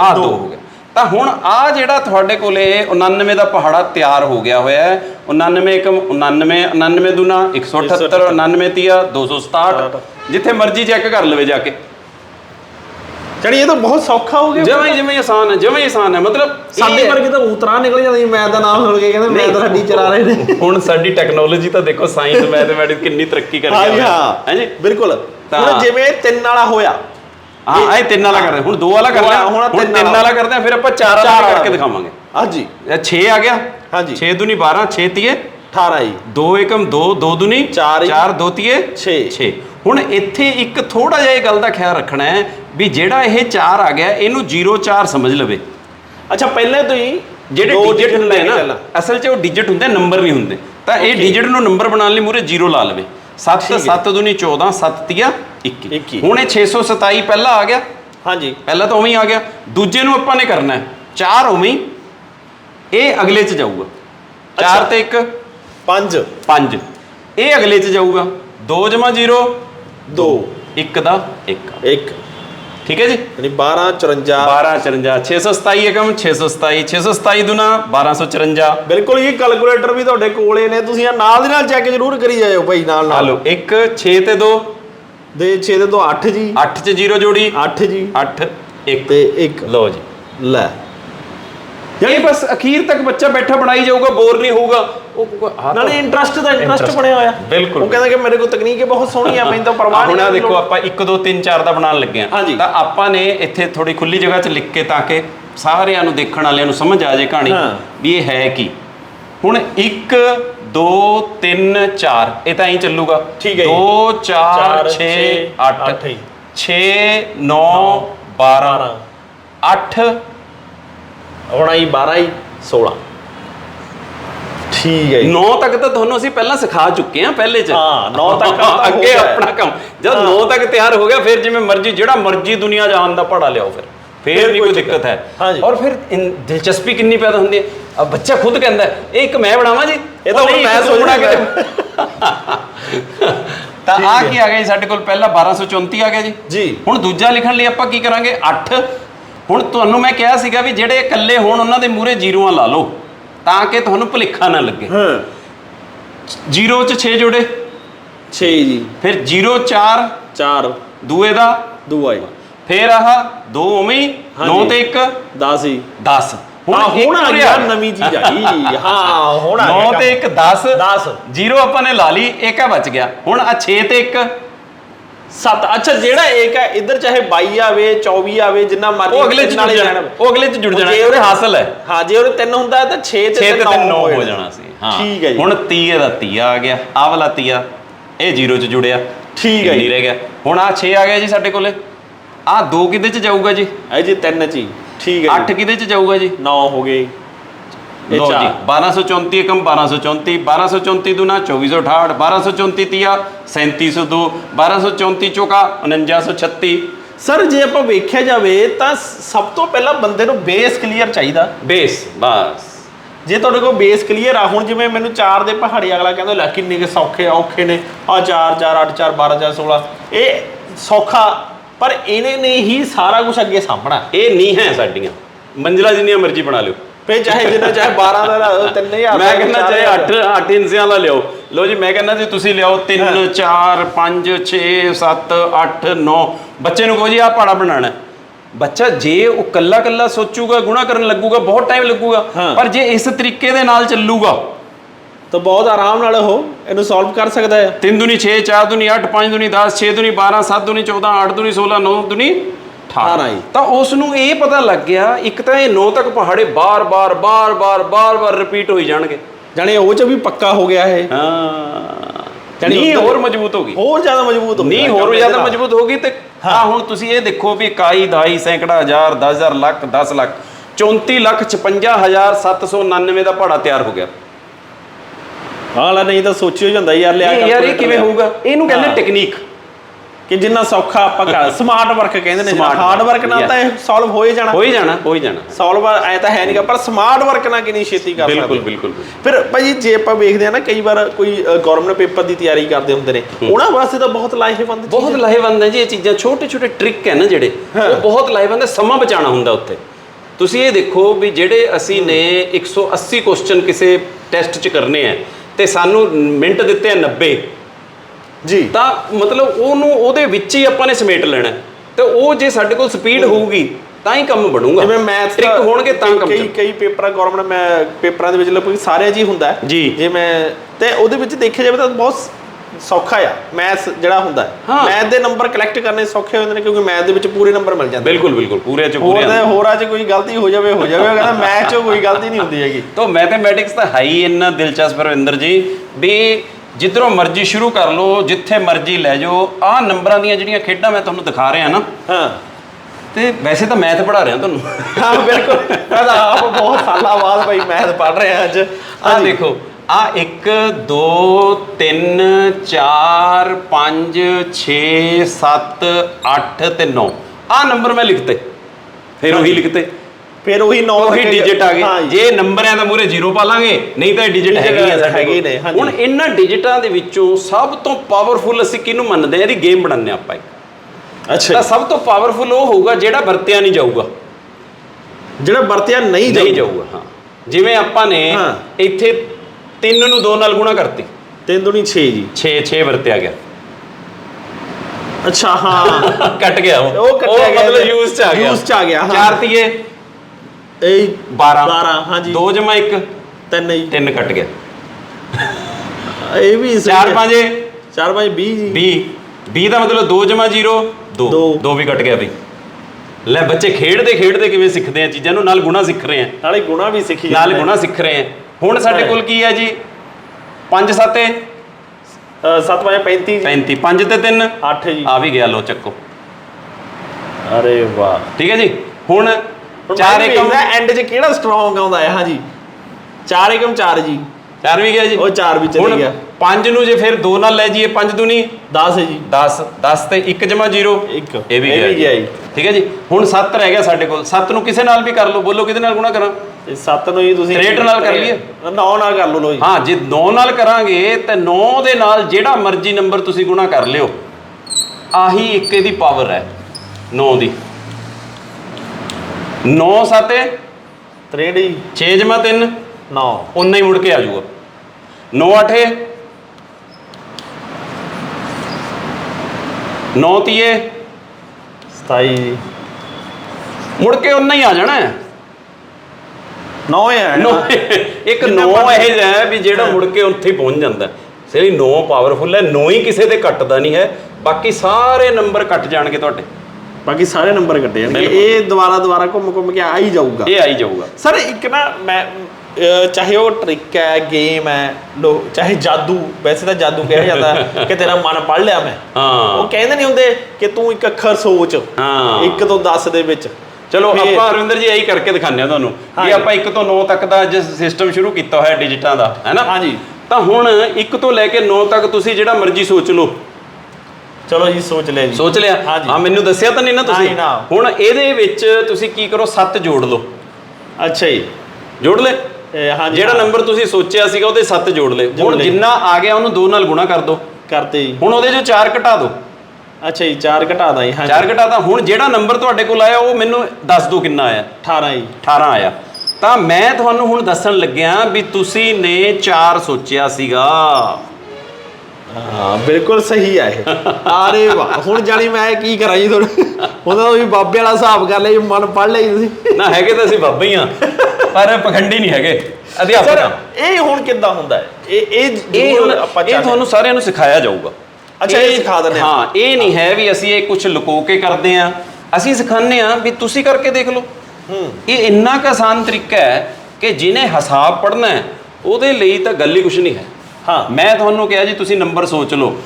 ਆ 2 ਦੋ। ਹੋ ਗਿਆ। ਤਾਂ ਹੁਣ ਆ ਜਿਹੜਾ ਤੁਹਾਡੇ ਕੋਲੇ 99 ਦਾ ਪਹਾੜਾ ਤਿਆਰ ਹੋ ਗਿਆ ਹੋਇਆ ਹੈ। 99 ਏਕਮ 99 99 ਦੁਨਾ 178 99 ਤੀਆ 267 ਜਿੱਥੇ ਮਰਜ਼ੀ ਚੈੱਕ ਕਰ ਲਵੇ ਜਾ ਕੇ। ਜਣੀ ਇਹ ਤਾਂ ਬਹੁਤ ਸੌਖਾ ਹੋ ਗਿਆ। ਜਿਵੇਂ ਜਿਵੇਂ ਆਸਾਨ ਹੈ ਜਿਵੇਂ ਆਸਾਨ ਹੈ। ਮਤਲਬ ਸਾਡੇ ਵਰਗੇ ਤਾਂ ਉਤਰਾ ਨਿਕਲ ਜਾਂਦੀ ਮੈਂ ਦਾ ਨਾਮ ਸੁਣ ਕੇ ਕਹਿੰਦੇ ਮੈਂ ਤਾਂ ਟੀਚਰ ਆ ਰਹੇ ਨੇ। ਹੁਣ ਸਾਡੀ ਟੈਕਨੋਲੋਜੀ ਤਾਂ ਦੇਖੋ ਸਾਇੰਸ ਮੈਥਮੈਟਿਕਸ ਕਿੰਨੀ ਤਰੱਕੀ ਕਰ ਗਿਆ ਹਾਂ। ਹੈ। ਜੀ? ਬਿਲਕੁਲ। ਹੁਣ ਜਿਵੇਂ ਤਿੰਨ ਵਾਲਾ ਹੋਇਆ। ਹਾਂ ਇਹ ਤਿੰਨ ਵਾਲਾ ਕਰਦੇ। ਹੁਣ ਦੋ ਵਾਲਾ ਕਰ ਦੋ ਲਿਆ ਵਾਲਾ, ਹੁਣ ਤਿੰਨ ਵਾਲਾ। ਕਰਦੇ ਆ ਫਿਰ ਆਪਾਂ ਚਾਰ ਵਾਲਾ ਕਰਕੇ। ਦਿਖਾਵਾਂਗੇ। ਹਾਂਜੀ। ਇਹ 6 ਆ ਗਿਆ। ਹਾਂਜੀ। 6 ਦੁਨੀ 12 6 ਤੀਏ। 18 ਜੀ। 2 ਏਕਮ 2 2 ਦੁਨੀ ਚਾਰ ਹੀ। 4 2 ਤੀਏ ਛੇ। 6 ਹੁਣ ਇੱਥੇ ਇੱਕ ਥੋੜਾ ਜਿਹਾ ਇਹ ਗੱਲ ਦਾ ਖਿਆਲ ਰੱਖਣਾ ਹੈ ਵੀ ਜਿਹੜਾ ਇਹ 4 ਆ ਗਿਆ ਇਹਨੂੰ 0 4 ਸਮਝ ਲਵੇ। ਅੱਛਾ ਪਹਿਲੇ ਤੋਂ ਹੀ ਜਿਹੜੇ ਡਿਜਿਟ ਹੁੰਦੇ ਨਾ ਚੱਲਾਂ। ਅਸਲ 'ਚ ਉਹ ਡਿਜਿਟ ਹੁੰਦੇ ਨੰਬਰ ਨਹੀਂ ਹੁੰਦੇ। ਤਾਂ ਇਹ. ਡਿਜਿਟ ਨੂੰ ਨੰਬਰ ਬਣਾਉਣ ਲਈ ਮੂਰੇ 0 ਲਾ ਲਵੇ। 7 ਠੀਕ ਹੈ। 7 ਦੁਨੀ 14 7 ਤੀਆ 21 ਇੱਕੀ। ਹੁਣ ਇਹ 627 ਪਹਿਲਾ ਆ ਗਿਆ। ਹਾਂਜੀ। ਪਹਿਲਾਂ ਤਾਂ ਉਵੇਂ ਹੀ ਆ ਗਿਆ। ਦੂਜੇ ਨੂੰ ਆਪਾਂ ਨੇ ਕਰਨਾ ਹੈ। 4 ਉਵੇਂ ਇਹ ਅਗਲੇ 'ਚ ਜਾਊਗਾ। 4 ਅੱਛਾ। ਤੇ 1 5 5 ਇਹ ਅਗਲੇ 'ਚ ਜਾਊਗਾ। 2 ਜਮਾ 0 2 1 ਦਾ 1 1 ਠੀਕ ਹੈ ਜੀ? ਯਾਨੀ 12 54 12 54 627 ਏਕਮ 627 627 ਦੁਨਾ 1254 ਬਿਲਕੁਲ ਇਹ ਕੈਲਕੂਲੇਟਰ ਵੀ ਤੁਹਾਡੇ ਕੋਲੇ ਨੇ। ਤੁਸੀਂ ਆ ਨਾਲ ਦੀ ਨਾਲ ਚੈੱਕ ਜ਼ਰੂਰ ਕਰੀ ਜਾਇਓ ਭਾਈ ਨਾਲ ਨਾਲ। ਲਓ 1 6 ਤੇ 2 ਦੇ 6 ਦੇ ਤੋਂ 8 ਜੀ। 8 ਚ 0 ਜੋੜੀ। 8 ਜੀ। 8 1 ਤੇ 1 ਲਓ ਜੀ। ਲੈ। ਇਹ ਬਸ ਅਖੀਰ ਤੱਕ ਬੱਚਾ ਬੈਠਾ ਬਣਾਈ ਜਾਊਗਾ ਬੋਰ ਨਹੀਂ ਹੋਊਗਾ ਉਹ ਨਾਲੇ ਇੰਟਰਸਟ ਦਾ ਇੰਟਰਸਟ। ਬਣਿਆ ਹੋਇਆ ਬਿਲਕੁਲ। ਉਹ ਕਹਿੰਦਾ ਕਿ ਮੇਰੇ ਕੋਲ ਤਕਨੀਕ ਬਹੁਤ ਸੋਹਣੀ ਆ ਮੈਨੂੰ ਤਾਂ ਪਰਵਾਹ ਹੁਣ ਨਹੀਂ ਆ ਦੇਖੋ ਆਪਾਂ 1 2 3 4 ਦਾ ਬਣਾਉਣ ਲੱਗੇ ਆ। ਤਾਂ ਆਪਾਂ ਨੇ ਇੱਥੇ ਥੋੜੀ ਖੁੱਲੀ ਜਗ੍ਹਾ 'ਚ ਲਿਖ ਕੇ ਤਾਂ ਕਿ ਸਾਰਿਆਂ ਨੂੰ ਦੇਖਣ ਵਾਲਿਆਂ ਨੂੰ ਸਮਝ ਆ ਜਾਏ ਕਹਾਣੀ। ਵੀ ਇਹ ਹੈ ਕੀ ਹੁਣ 1 2 3 4 ਇਹ ਤਾਂ ਐਂ ਚੱਲੂਗਾ ਠੀਕ ਹੈ ਜੀ। 2 4 ਚਾਰ, 6 ਛੇ, 8 ਅੱਠ ਹੀ। 6 9 12 8 ਹੁਣ ਆਈ 12 ਹੀ 16 ਠੀਕ ਹੈ ਜੀ। 9 ਤੱਕ ਤਾਂ ਤੁਹਾਨੂੰ ਅਸੀਂ ਪਹਿਲਾਂ ਸਿਖਾ ਚੁੱਕੇ ਹਾਂ ਪਹਿਲੇ ਚ। ਹਾਂ, ਨੌਂ ਤੱਕ ਕੰਮ ਤਾਂ ਹੋ ਅੱਗੇ। ਆਪਣਾ ਕੰਮ। ਜਦ 9 ਤੱਕ ਤਿਆਰ ਹੋ ਗਿਆ ਫਿਰ ਜਿਵੇਂ ਮਰਜ਼ੀ ਜਿਹੜਾ ਮਰਜ਼ੀ ਦੁਨੀਆ ਜਾਣ ਦਾ ਪੜਾ ਲਿਆਓ ਫਿਰ। ਫਿਰ ਨਹੀਂ ਕੋਈ ਦਿੱਕਤ ਹੈ। ਔਰ ਫਿਰ ਦਿਲਚਸਪੀ ਕਿੰਨੀ ਪੈਦਾ ਹੁੰਦੀ ਹੈ? ਅਬ ਬੱਚਾ ਖੁਦ ਕਹਿੰਦਾ ਹੈ, ਇਹ ਇੱਕ ਮੈਂ ਬਣਾਵਾਂ ਜੀ? ਇਹ ਤਾਂ ਹੁਣ ਮੈਂ ਬਣਾ ਕੇ। ਤਾਂ ਆ ਕੀ ਆ ਗਿਆ ਜੀ? ਸਾਡੇ ਕੋਲ ਪਹਿਲਾ 1234 ਆ ਗਿਆ ਜੀ। ਜੀ। ਹੁਣ ਦੂਜਾ ਲਿਖਣ ਲਈ ਆਪਾਂ ਕੀ ਕਰਾਂਗੇ? 8 ਹੁਣ ਤੁਹਾਨੂੰ ਮੈਂ ਕਿਹਾ ਸੀਗਾ ਵੀ ਜਿਹੜੇ ਇਕੱਲੇ ਹੋਣ ਉਹਨਾਂ ਦੇ ਮੂਰੇ ਜ਼ੀਰੋਆਂ ਲਾ ਲਓ ਤਾਂ ਕਿ ਤੁਹਾਨੂੰ ਭੁਲੇਖਾ ਨਾ ਲੱਗੇ। ਹਾਂ। 0 ਚ 6 ਜੋੜੇ? 6 ਜੀ। ਫਿਰ 0 4 4 ਦੂਏ ਦਾ? ਦੂਆ ਜੀ। ਫਿਰ ਆਹ 2 ਉਵੇਂ ਹੀ 9 ਹਾਂਜੀ। ਤੇ 1 10 ਹੀ 10 ਹਾਂ ਇੱਕ ਹੁਣ ਆ ਗਿਆ ਨਵੀਂ ਚੀਜ਼ ਆਈ ਹਾਂ ਹੁਣ ਆ 9 ਗਿਆ ਤੇ 1 10 10 0 ਆਪਾਂ ਨੇ ਲਾ ਲਈ ਇੱਕ ਆ ਬਚ ਗਿਆ। ਹੁਣ ਆ 6 ਤੇ 1 7 ਅੱਛਾ ਜਿਹੜਾ ਇੱਕ ਹੈ ਇੱਧਰ ਚਾਹੇ 22 ਆਵੇ 24 ਆਵੇ ਜਿੰਨਾ ਮਰਜ਼ੀ ਉਹ ਅਗਲੇ ਚ ਜੁੜ ਜਾਣਾ। ਉਹ ਅਗਲੇ ਚ ਜੁੜ ਜਾਣਾ। ਜੇ ਉਹਦੇ ਹਾਸਲ ਹੈ। ਹਾਂ ਜੇ ਉਹਦੇ 3 ਹੁੰਦਾ ਤਾਂ 6 ਤੇ 6 ਤੇ 9 9 ਹੋ ਜਾਣਾ ਸੀ। ਹਾਂ। ਠੀਕ ਹੈ ਜੀ। ਹੁਣ ਤੀਏ ਦਾ ਤੀਆ ਆ ਗਿਆ। ਆ ਵਾਲਾ ਤੀਆ ਇਹ 0 ਚ ਜੁੜਿਆ। ਠੀਕ ਹੈ ਨਹੀਂ ਜੀ। ਰਹਿ ਗਿਆ। ਹੁਣ ਆ 6 ਆ ਗਿਆ ਜੀ ਸਾਡੇ ਕੋਲੇ। ਆ 2 ਕਿਹਦੇ ਚ ਜਾਊਗਾ ਜੀ? ਇਹ ਜੀ 3 ਚ ਹੀ। ਠੀਕ ਹੈ 8 ਕਿਹਦੇ ਚ ਜਾਊਗਾ ਜੀ? 9 ਹੋ ਗਏ। ਇਹ ਲਓ ਜੀ ਚਾਰ। 1234 ਏਕਮ 1234 1234 ਦੁਨਾ 2468 1234 ਤੀਆ 3702 1234 ਚੌਕਾ 4936 ਸਰ ਜੇ ਆਪਾਂ ਵੇਖਿਆ ਜਾਵੇ ਤਾਂ ਸਭ ਤੋਂ ਪਹਿਲਾਂ ਬੰਦੇ ਨੂੰ ਬੇਸ ਕਲੀਅਰ ਚਾਹੀਦਾ। ਬੇਸ ਬਸ। ਜੇ ਤੁਹਾਡੇ ਕੋਲ ਬੇਸ ਕਲੀਅਰ ਆ ਹੁਣ ਜਿਵੇਂ ਮੈਨੂੰ 4 ਦੇ ਪਹਾੜੀ ਅਗਲਾ ਕਹਿੰਦਾ ਲੈ ਕਿੰਨੇ ਕੇ ਸੌਖੇ ਆ, ਔਖੇ ਨੇ। ਆ 4 4 8 4 12 4 16 ਇਹ ਸੌਖਾ ਪਰ ਇਹਨੇ ਨੇ ਹੀ ਸਾਰਾ ਕੁਝ ਅੱਗੇ ਸਾਹਮਣਾ ਇਹ ਨਹੀਂ ਹੈ ਸਾਡੀਆਂ। ਮੰਜ਼ਲਾ ਜਿੰਨੀਆਂ ਮਰਜ਼ੀ ਬਣਾ ਲਿਓ। ਫੇ ਚਾਹੇ ਜਿੰਨਾ ਚਾਹੇ 12 ਦਾ ਲਾ ਦਿਓ, ਤਿੰਨ ਹਜ਼ਾਰ ਮੈਂ ਦਾ, ਕਹਿੰਦਾ ਚਾਹੇ ਹਜ਼ਾਰ ਦਾ। 8 8 ਇੰਚਾਂ ਦਾ ਲਿਓ ਲਓ ਜੀ ਮੈਂ ਕਹਿੰਦਾ ਜੀ ਤੁਸੀਂ ਲਿਆਓ 3 4 5 6 7 8 9 ਬੱਚੇ ਨੂੰ ਕਹੋ ਜੀ ਆਹ ਪਾੜਾ ਬਣਾਉਣਾ ਹੈ। ਬੱਚਾ ਜੇ ਉਹ ਕੱਲਾ ਕੱਲਾ ਸੋਚੂਗਾ ਗੁਣਾ ਕਰਨ ਲੱਗੂਗਾ ਬਹੁਤ ਟਾਈਮ ਲੱਗੂਗਾ। ਪਰ ਜੇ ਇਸ ਤਰੀਕੇ ਦੇ ਨਾਲ ਚੱਲੂਗਾ ਤਾਂ ਬਹੁਤ ਆਰਾਮ ਨਾਲ ਉਹ ਇਹਨੂੰ ਸੋਲਵ ਕਰ ਸਕਦਾ ਹੈ 3 ਦੁਨੀ 6 4 ਦੁਨੀ 8 5 ਦੁਨੀ 10 6 ਦੁਨੀ 12 7 ਦੁਨੀ 14 8 ਦੁਨੀ 16 9 ਦੁਨੀ 18 18 ਹੀ। ਤਾਂ ਉਸ ਨੂੰ ਇਹ ਪਤਾ ਲੱਗ ਗਿਆ ਇੱਕ ਤਾਂ ਇਹ 9 ਤੱਕ ਪਹਾੜੇ ਬਾਰ-ਬਾਰ ਬਾਰ-ਬਾਰ ਬਾਰ-ਬਾਰ ਰਿਪੀਟ ਹੋਈ ਜਾਣਗੇ। ਜਾਣੇ ਉਹ ਚ ਵੀ ਪੱਕਾ ਹੋ ਗਿਆ ਇਹ। ਹਾਂ। ਨਹੀਂ ਉੱਧਰ- ਹੋਰ ਮਜ਼ਬੂਤ ਹੋ ਗਈ। ਹੋਰ ਜ਼ਿਆਦਾ ਮਜ਼ਬੂਤ ਹੋ ਨਹੀਂ ਗਿਆ ਹੋਰ ਜ਼ਿਆਦਾ। ਮਜ਼ਬੂਤ ਹੋ ਗਈ ਤੇ ਆ ਹੁਣ ਤੁਸੀਂ ਇਹ ਦੇਖੋ ਵੀ ਇਕਾਈ ਦਾਈ ਸੈਂਕੜਾ ਹਜ਼ਾਰ 10000 ਲੱਖ 10 ਲੱਖ 34 ਲੱਖ 55799 ਦਾ ਪਹਾੜਾ ਤਿਆਰ ਹੋ ਗਿਆ। ਹਾਂ ਲਾ ਨਹੀਂ ਤਾਂ ਸੋਚਿਓ ਜਾਂਦਾ ਯਾਰ ਲਿਆ ਇਹ ਯਾਰ ਇਹ calculator ਕਿਵੇਂ। ਹੋਊਗਾ? ਇਹਨੂੰ ਕਹਿੰਦੇ। ਟੈਕਨੀਕ ਕਿ ਜਿੰਨਾ ਸੌਖਾ ਆਪਾਂ ਕਰ ਸਮਾਰਟ ਵਰਕ ਕਹਿੰਦੇ ਨੇ Smart ਹਾਰਡ ਵਰਕ ਨਾਲ ਤਾਂ ਇਹ ਸੋਲਵ ਹੋ ਹੀ ਜਾਣਾ। ਹੋ ਹੀ ਜਾਣਾ ਹੋ ਹੀ ਜਾਣਾ। ਸੋਲਵ ਐ ਤਾਂ ਹੈ ਨਹੀਂਗਾ ਪਰ ਸਮਾਰਟ ਵਰਕ ਨਾਲ ਕਿੰਨੀ ਛੇਤੀ ਕਰ ਬਿਲਕੁਲ ਸਕਦੇ ਬਿਲਕੁਲ। ਫਿਰ ਭਾਜੀ ਜੇ ਆਪਾਂ ਵੇਖਦੇ ਆ ਨਾ ਕਈ ਵਾਰ ਕੋਈ ਗਵਰਨਮੈਂਟ ਪੇਪਰ ਦੀ ਤਿਆਰੀ ਕਰਦੇ ਹੁੰਦੇ ਨੇ ਉਹਨਾਂ ਵਾਸਤੇ ਤਾਂ ਬਹੁਤ ਲਾਹੇਵੰਦ ਬਹੁਤ ਲਾਹੇਵੰਦ ਹੈ ਜੀ ਇਹ ਚੀਜ਼ਾਂ। ਛੋਟੇ ਛੋਟੇ ਟ੍ਰਿਕ ਹੈ ਨਾ ਜਿਹੜੇ ਉਹ ਬਹੁਤ ਲਾਹੇਵੰਦ ਹੈ ਸਮਾਂ ਬਚਾਉਣਾ ਹੁੰਦਾ ਉੱਥੇ। ਤੁਸੀਂ ਇਹ ਦੇਖੋ ਵੀ ਜਿਹੜੇ ਅਸੀਂ ਨੇ 180 ਕੁਐਸਚਨ ਕਿਸੇ ਟੈਸਟ 'ਚ ਕਰਨੇ ਆ ਤੇ ਸਾਨੂੰ ਮਿੰਟ ਦਿੱਤੇ ਆ 90 ਜੀ ਤਾਂ ਮਤਲਬ ਉਹਨੂੰ ਉਹਦੇ ਵਿੱਚ ਹੀ ਆਪਾਂ ਨੇ ਸਮੇਟ ਲੈਣਾ। ਤੇ ਉਹ ਜੇ ਸਾਡੇ ਕੋਲ ਸਪੀਡ ਹੋਊਗੀ ਤਾਂ ਹੀ ਕੰਮ ਬਣੂਗਾ ਜਿਵੇਂ ਮੈਥ ਟ੍ਰਿਕ ਹੋਣਗੇ ਤਾਂ ਕੰਮ ਕਈ। ਕਈ ਪੇਪਰਾਂ ਗਵਰਨਮੈਂਟ ਮੈਂ ਪੇਪਰਾਂ ਦੇ ਵਿੱਚ ਲਗਭਗ ਸਾਰੇ ਜੀ ਹੁੰਦਾ। ਜੀ। ਜੇ ਮੈਂ ਤੇ ਉਹਦੇ ਵਿੱਚ ਦੇਖਿਆ ਜਾਵੇ ਤਾਂ ਬਹੁਤ ਸੌਖਾ ਆ ਮੈਥ ਜਿਹੜਾ ਹੁੰਦਾ। ਮੈਥ ਦੇ ਨੰਬਰ ਕਲੈਕਟ ਕਰਨੇ ਸੌਖੇ ਹੁੰਦੇ ਨੇ ਕਿਉਂਕਿ ਮੈਥ ਦੇ ਵਿੱਚ ਪੂਰੇ ਨੰਬਰ ਮਿਲ ਜਾਂਦੇ ਬਿਲਕੁਲ ਬਿਲਕੁਲ ਪੂਰੇ ਚ ਹੋਰ ਪੂਰੇ ਦੇ ਹੋਰਾਂ 'ਚ ਕੋਈ ਗਲਤੀ ਹੋ ਜਾਵੇ ਹੋ ਜਾਵੇ ਕਹਿੰਦਾ ਮੈਥ 'ਚ ਕੋਈ ਗਲਤੀ ਨਹੀਂ ਹੁੰਦੀ ਹੈਗੀ ਤਾਂ ਮੈਥਮੈਟਿਕਸ ਤਾਂ ਹੈ ਹੀ ਇੰਨਾ ਦਿਲਚਸਪ ਰਵਿੰਦਰ ਜੀ ਵੀ ਜਿੱਧਰੋਂ ਮਰਜ਼ੀ ਸ਼ੁਰੂ ਕਰ ਲਓ ਜਿੱਥੇ ਮਰਜ਼ੀ ਲੈ ਜਾਓ। ਆਹ ਨੰਬਰਾਂ ਦੀਆਂ ਜਿਹੜੀਆਂ ਖੇਡਾਂ ਮੈਂ ਤੁਹਾਨੂੰ ਦਿਖਾ ਰਿਹਾ ਨਾ ਹਾਂ। ਤੇ ਵੈਸੇ ਤਾਂ ਮੈਥ ਪੜ੍ਹਾ ਰਿਹਾ ਤੁਹਾਨੂੰ। ਹਾਂ ਬਿਲਕੁਲ। ਮੈਂ ਤਾਂ ਆਪ ਬਹੁਤ ਸਾਲਾਂ ਬਾਅਦ ਭਾਈ ਮੈਥ ਪੜ੍ਹ ਰਿਹਾ ਅੱਜ। ਆਹ ਦੇਖੋ ਆ 1 2 3 4 5 6 7 8 ਤੇ 9 ਆ ਨੰਬਰ ਮੈਂ ਲਿਖਤੇ। ਫਿਰ ਉਹੀ ਲਿਖਤੇ। ਫਿਰ ਉਹੀ 9 ਉਹੀ ਡਿਜਿਟ ਆ ਗਏ। ਜੇ ਨੰਬਰਾਂ ਦਾ ਮੂਰੇ ਜ਼ੀਰੋ ਪਾ ਲਾਂਗੇ ਨਹੀਂ ਤਾਂ ਇਹ ਡਿਜਿਟ ਹੈਗੇ ਆ ਸਾਡੇ। ਨੇ। ਹੁਣ ਇਹਨਾਂ ਡਿਜਿਟਾਂ ਦੇ ਵਿੱਚੋਂ ਸਭ ਤੋਂ ਪਾਵਰਫੁਲ ਅਸੀਂ ਕਿਹਨੂੰ ਮੰਨਦੇ ਆ ਇਹਦੀ ਗੇਮ ਬਣਾਉਂਦੇ ਆਪਾਂ ਇੱਕ। ਅੱਛਾ। ਤਾਂ ਸਭ ਤੋਂ ਪਾਵਰਫੁਲ ਉਹ ਹੋਊਗਾ ਜਿਹੜਾ ਵਰਤਿਆ ਨਹੀਂ ਜਾਊਗਾ। ਜਿਹੜਾ ਵਰਤਿਆ ਨਹੀਂ ਨਹੀਂ ਜਾਊ ਜਾਊਗਾ ਹਾਂ। ਜਿਵੇਂ ਆਪਾਂ ਨੇ। ਇੱਥੇ 3 ਨੂੰ 2 ਨਾਲ ਗੁਣਾ ਕਰਤੀ। 3 ਦੁਨੀ 6 ਜੀ। 6 6 ਵਰਤਿਆ ਗਿਆ। ਅੱਛਾ ਹਾਂ। ਕੱਟ ਗਿਆ ਉਹ। ਉਹ ਮਤਲਬ ਤੇ ਯੂਜ਼ ਚ ਆ ਗਿਆ। use 'ਚ ਆ ਗਿਆ, ਹਾਂ। ਚਾਰ ਤੀਏ। ਇਹ 12 12 ਹਾਂਜੀ। 2 ਜਮਾ 1 ਤਿੰਨ ਜੀ 3 ਕੱਟ ਗਿਆ। ਇਹ ਵੀ 4 5 4 5 20 ਜੀ। 20 20 ਦਾ ਮਤਲਬ 2 ਜਮਾ 0 2 ਦੋ। 2 ਵੀ ਕੱਟ ਗਿਆ ਬਈ। ਲੈ ਬੱਚੇ ਖੇਡਦੇ ਖੇਡਦੇ ਕਿਵੇਂ ਸਿੱਖਦੇ ਆ ਚੀਜ਼ਾਂ ਨੂੰ? ਨਾਲ ਗੁਣਾ ਸਿੱਖ ਰਹੇ ਆ। ਨਾਲੇ ਗੁਣਾ ਵੀ ਸਿੱਖੀ ਨਾਲ ਗੁਣਾ ਸਿੱਖ ਰਹੇ ਆ। ਹੁਣ ਸਾਡੇ। ਕੋਲ ਕੀ ਹੈ ਜੀ? 5 7 ਅ, ਸੱਤ ਵਜੇ 35 ਜੀ। 35 5 ਤੇ 3 8 ਜੀ। ਆ ਵੀ ਗਿਆ ਲੋ ਚੱਕੋ। ਅਰੇ ਵਾਹ। ਠੀਕ ਹੈ ਜੀ? ਹੁਣ ਚਾਰ ਏਕਮ ਵੇਖਦਾ ਐਂਡ 'ਚ ਕਿਹੜਾ ਸਟਰੋਂਗ ਆਉਂਦਾ ਹੈ? ਹਾਂਜੀ। 4 ਏਕਮ 4 ਜੀ। ਚਾਰ ਵੀ ਗਿਆ ਜੀ। ਉਹ ਚਾਰ ਵੀ ਚਲੇ ਗਿਆ। 5 ਨੂੰ ਜੇ ਫਿਰ 2 ਨਾਲ ਲੈ ਜਾਈਏ 5 ਦੁਨੀ 10 ਹੈ ਜੀ। 10 10 ਤੇ 1 ਜਮਾ 0 ਇੱਕ। ਇਹ ਵੀ ਗਿਆ ਜੀ। ਠੀਕ ਹੈ ਜੀ। ਹੁਣ 7 ਰਹਿ ਗਿਆ ਸਾਡੇ ਕੋਲ। 7 ਨੂੰ ਕਿਸੇ ਨਾਲ ਵੀ ਕਰ ਲਓ। ਬੋਲੋ ਕਿਹਦੇ ਨਾਲ ਗੁਣਾ ਕਰਾਂ? ਇਹ 7 ਨੂੰ ਹੀ ਤੁਸੀਂ Straight ਨਾਲ ਕਰ ਲਈਏ? 9 ਨਾਲ ਕਰ ਲਓ ਜੀ। ਹਾਂ ਜੇ 9 ਨਾਲ ਕਰਾਂਗੇ ਤੇ 9 ਦੇ ਨਾਲ ਜਿਹੜਾ ਮਰਜ਼ੀ ਨੰਬਰ ਤੁਸੀਂ ਗੁਣਾ ਕਰ ਲਿਓ। ਆਹੀ ਇੱਕ ਇਹਦੀ ਪਾਵਰ ਹੈ 9 ਦੀ। 9 7 63 ਜੀ 6 ਜਮਾ 3 9 ਉਨਾ ਹੀ ਮੁੜ ਕੇ ਆ ਜਾਊਗਾ। 9 8 9 ਤੀਏ 27 ਜੀ ਮੁੜ ਕੇ ਉਨਾ ਹੀ ਆ ਜਾਣਾ ਹੈ। 9 ਹੈ ਨੌ। ਇੱਕ ਜਿੰਨਾ 9 ਮਰਜ਼ੀ- ਇਹ ਜਿਹਾ ਵੀ ਜਿਹੜਾ ਮੁੜ ਕੇ ਉੱਥੇ ਹੀ ਪਹੁੰਚ ਜਾਂਦਾ ਸਹੀ 9 ਪਾਵਰਫੁਲ ਹੈ। 9 ਹੀ ਕਿਸੇ ਦੇ ਘਟਦਾ ਨਹੀਂ ਹੈ। ਬਾਕੀ ਸਾਰੇ ਨੰਬਰ ਕੱਟ ਜਾਣਗੇ ਤੁਹਾਡੇ। ਬਾਕੀ ਸਾਰੇ ਨੰਬਰ ਕੱਟੇ ਜਾਣਗੇ। ਇਹ ਦੁਬਾਰਾ ਦੁਬਾਰਾ ਘੁੰਮ ਘੁੰਮ ਕੇ ਆ ਹੀ ਜਾਊਗਾ। ਇਹ ਆਈ ਜਾਊਗਾ। ਸਰ ਇੱਕ ਨਾ ਮੈਂ ਚਾਹੇ ਉਹ ਟ੍ਰਿਕ ਹੈ ਗੇਮ ਹੈ ਲੋ ਚਾਹੇ ਜਾਦੂ ਵੈਸੇ ਤਾਂ ਜਾਦੂ ਕਿਹਾ ਜਾਂਦਾ ਹੈ ਕਿ ਤੇਰਾ ਮਨ ਪੜ ਲਿਆ ਮੈਂ। ਉਹ ਹਾਂ ਕਹਿੰਦੇ ਨਹੀਂ ਹੁੰਦੇ ਕਿ ਤੂੰ ਇੱਕ ਅੱਖਰ ਸੋਚ ਹਾਂ। ਇੱਕ ਤੋਂ 10 ਦੇ ਵਿੱਚ। ਚਲੋ ਆਪਾਂ ਅਰਵਿੰਦਰ ਜੀ ਇਹੀ ਕਰਕੇ ਦਿਖਾਉਂਦੇ ਆ ਤੁਹਾਨੂੰ ਹਾਂਜੀ। ਆਪਾਂ 1 ਤੋਂ 9 ਤੱਕ ਦਾ ਜਿਸ ਸਿਸਟਮ ਸ਼ੁਰੂ ਕੀਤਾ ਹੋਇਆ ਡਿਜਿਟਾਂ ਦਾ ਹੈ ਨਾ? ਹਾਂਜੀ। ਤਾਂ ਹੁਣ 1 ਤੋਂ ਲੈ ਕੇ 9 ਤੱਕ ਤੁਸੀਂ ਜਿਹੜਾ ਮਰਜ਼ੀ ਸੋਚ ਲਓ। ਚਲੋ ਜੀ ਸੋਚ ਲਿਆ ਜੀ। ਸੋਚ ਲਿਆ। ਹਾਂ ਮੈਨੂੰ ਦੱਸਿਆ ਤਾਂ ਨਹੀਂ ਨਾ ਤੁਸੀਂ। ਹੁਣ ਇਹਦੇ ਵਿੱਚ ਤੁਸੀਂ ਕੀ ਕਰੋ 7 ਜੋੜ ਲਓ। ਅੱਛਾ ਜੀ। ਜੋੜ ਲੈ। ਹਾਂਜੀ। ਜਿਹੜਾ ਨੰਬਰ ਤੁਸੀਂ ਸੋਚਿਆ ਸੀਗਾ ਉਹਦੇ 7 ਜੋੜ ਜੋੜ ਹੁਣ। ਜਿੰਨਾ ਆ ਗਿਆ ਉਹਨੂੰ 2 ਨਾਲ ਗੁਣਾ ਕਰ ਦਿਓ ਕਰਤੇ ਜੀ। ਹੁਣ ਉਹਦੇ ਚੋਂ 4 ਘਟਾ ਦਿਓ ਅੱਛਾ ਜੀ 4 ਘਟਾ ਦਾਂ ਜੀ ਹਾਂਜੀ। 4 ਘਟਾ ਤਾਂ ਹੁਣ ਜਿਹੜਾ ਨੰਬਰ ਤੁਹਾਡੇ ਕੋਲ ਆਇਆ ਉਹ ਮੈਨੂੰ ਦੱਸ ਦਿਓ ਕਿੰਨਾ ਆਇਆ। 18 ਜੀ। 18 ਆਇਆ। ਤਾਂ ਮੈਂ ਤੁਹਾਨੂੰ ਹੁਣ ਦੱਸਣ ਲੱਗਿਆ ਵੀ ਤੁਸੀਂ ਨੇ 4 ਸੋਚਿਆ ਸੀਗਾ। ਹਾਂ ਬਿਲਕੁਲ ਸਹੀ ਆ ਇਹ। ਆਰੇ ਵਾਹ ਹੁਣ ਜਾਣੀ ਮੈਂ ਕੀ ਕਰਾਂ ਜੀ ਤੁਹਾਨੂੰ? ਉਹਦਾ ਵੀ ਬਾਬੇ ਵਾਲਾ ਹਿਸਾਬ ਕਰ ਲਿਆ ਜੀ ਮਨ ਪੜ ਲਿਆ ਤੁਸੀਂ। ਨਾ ਹੈਗੇ ਤਾਂ ਅਸੀਂ ਬਾਬਾ ਹੀ ਆ ਪਰ ਪਖੰਡੀ ਨਹੀਂ ਹੈਗੇ ਅਧਿਆਪਕ ਆ। ਇਹ ਹੁਣ ਕਿੱਦਾਂ ਹੁੰਦਾ ਹੈ? ਇਹ ਇਹ ਇਹ ਤੁਹਾਨੂੰ ਸਾਰਿਆਂ ਨੂੰ ਸਿਖਾਇਆ ਜਾਊਗਾ। ਅੱਛਾ, ਇਹ ਸਿਖਾ ਦਿੰਦੇ ਆ। ਹਾਂ ਇਹ ਨਹੀਂ ਹੈ ਵੀ ਅਸੀਂ ਇਹ ਕੁਝ ਲੁਕੋ ਕੇ ਕਰਦੇ ਆ ਅਸੀਂ ਸਿਖਾਉਂਦੇ ਆ ਵੀ ਤੁਸੀਂ ਕਰਕੇ ਦੇਖ ਲਓ। ਹੂੰ। ਇਹ ਇੰਨਾ ਕੁ ਆਸਾਨ ਤਰੀਕਾ ਹੈ ਕਿ ਜਿਹਨੇ ਹਿਸਾਬ ਪੜ੍ਹਨਾ ਹੈ ਉਹਦੇ ਲਈ ਤਾਂ ਗੱਲ ਹੀ ਕੁਝ ਨਹੀਂ ਹੈ। ਹਾਂ। ਮੈਂ ਤੁਹਾਨੂੰ ਕਿਹਾ ਜੀ ਤੁਸੀਂ ਨੰਬਰ ਸੋਚ ਲਓ।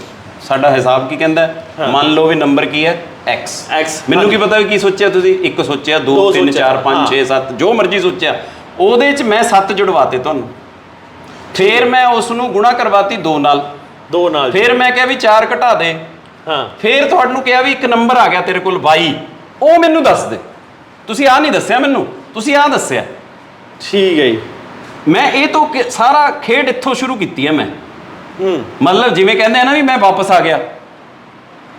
ਸਾਡਾ ਹਿਸਾਬ ਕੀ ਕਹਿੰਦਾ। ਮੰਨ ਲਓ ਵੀ ਨੰਬਰ ਕੀ ਹੈ? X X, ਮੈਨੂੰ ਕੀ। ਪਤਾ ਵੀ ਕੀ ਸੋਚਿਆ ਤੁਸੀਂ? ਇੱਕ ਸੋਚਿਆ 2 ਦੋ 3 ਸੋਚਿਆ, 4 5 ਹਾਂ। 6 7 ਜੋ ਮਰਜ਼ੀ ਸੋਚਿਆ। ਉਹਦੇ ਚ ਮੈਂ 7 ਜੁੜਵਾਤੇ ਤੁਹਾਨੂੰ। ਫਿਰ ਮੈਂ ਉਸ ਨੂੰ ਗੁਣਾ ਕਰਵਾਤੀ 2 ਨਾਲ। ਦੋ ਨਾਲ ਜੀ। ਫਿਰ ਮੈਂ ਕਿਹਾ ਵੀ 4 ਘਟਾ ਦੇ। ਹਾਂ। ਫਿਰ ਤੁਹਾਨੂੰ ਕਿਹਾ ਵੀ ਇੱਕ ਨੰਬਰ ਆ ਗਿਆ ਤੇਰੇ ਕੋਲ 22 ਉਹ ਮੈਨੂੰ ਦੱਸ ਦੇ। ਤੁਸੀਂ ਆ ਨਹੀਂ ਦੱਸਿਆ ਮੈਨੂੰ? ਤੁਸੀਂ ਆ ਦੱਸਿਆ। ਠੀਕ ਹੈ ਜੀ। ਮੈਂ ਇਹ ਤੋਂ ਕਿ- ਸਾਰਾ ਖੇਡ ਇੱਥੋਂ ਸ਼ੁਰੂ ਕੀਤੀ ਹੈ ਮੈਂ। ਹੂੰ। ਮਤਲਬ ਜਿਵੇਂ ਕਹਿੰਦੇ ਆ ਨਾ ਵੀ ਮੈਂ ਵਾਪਸ ਆ ਗਿਆ।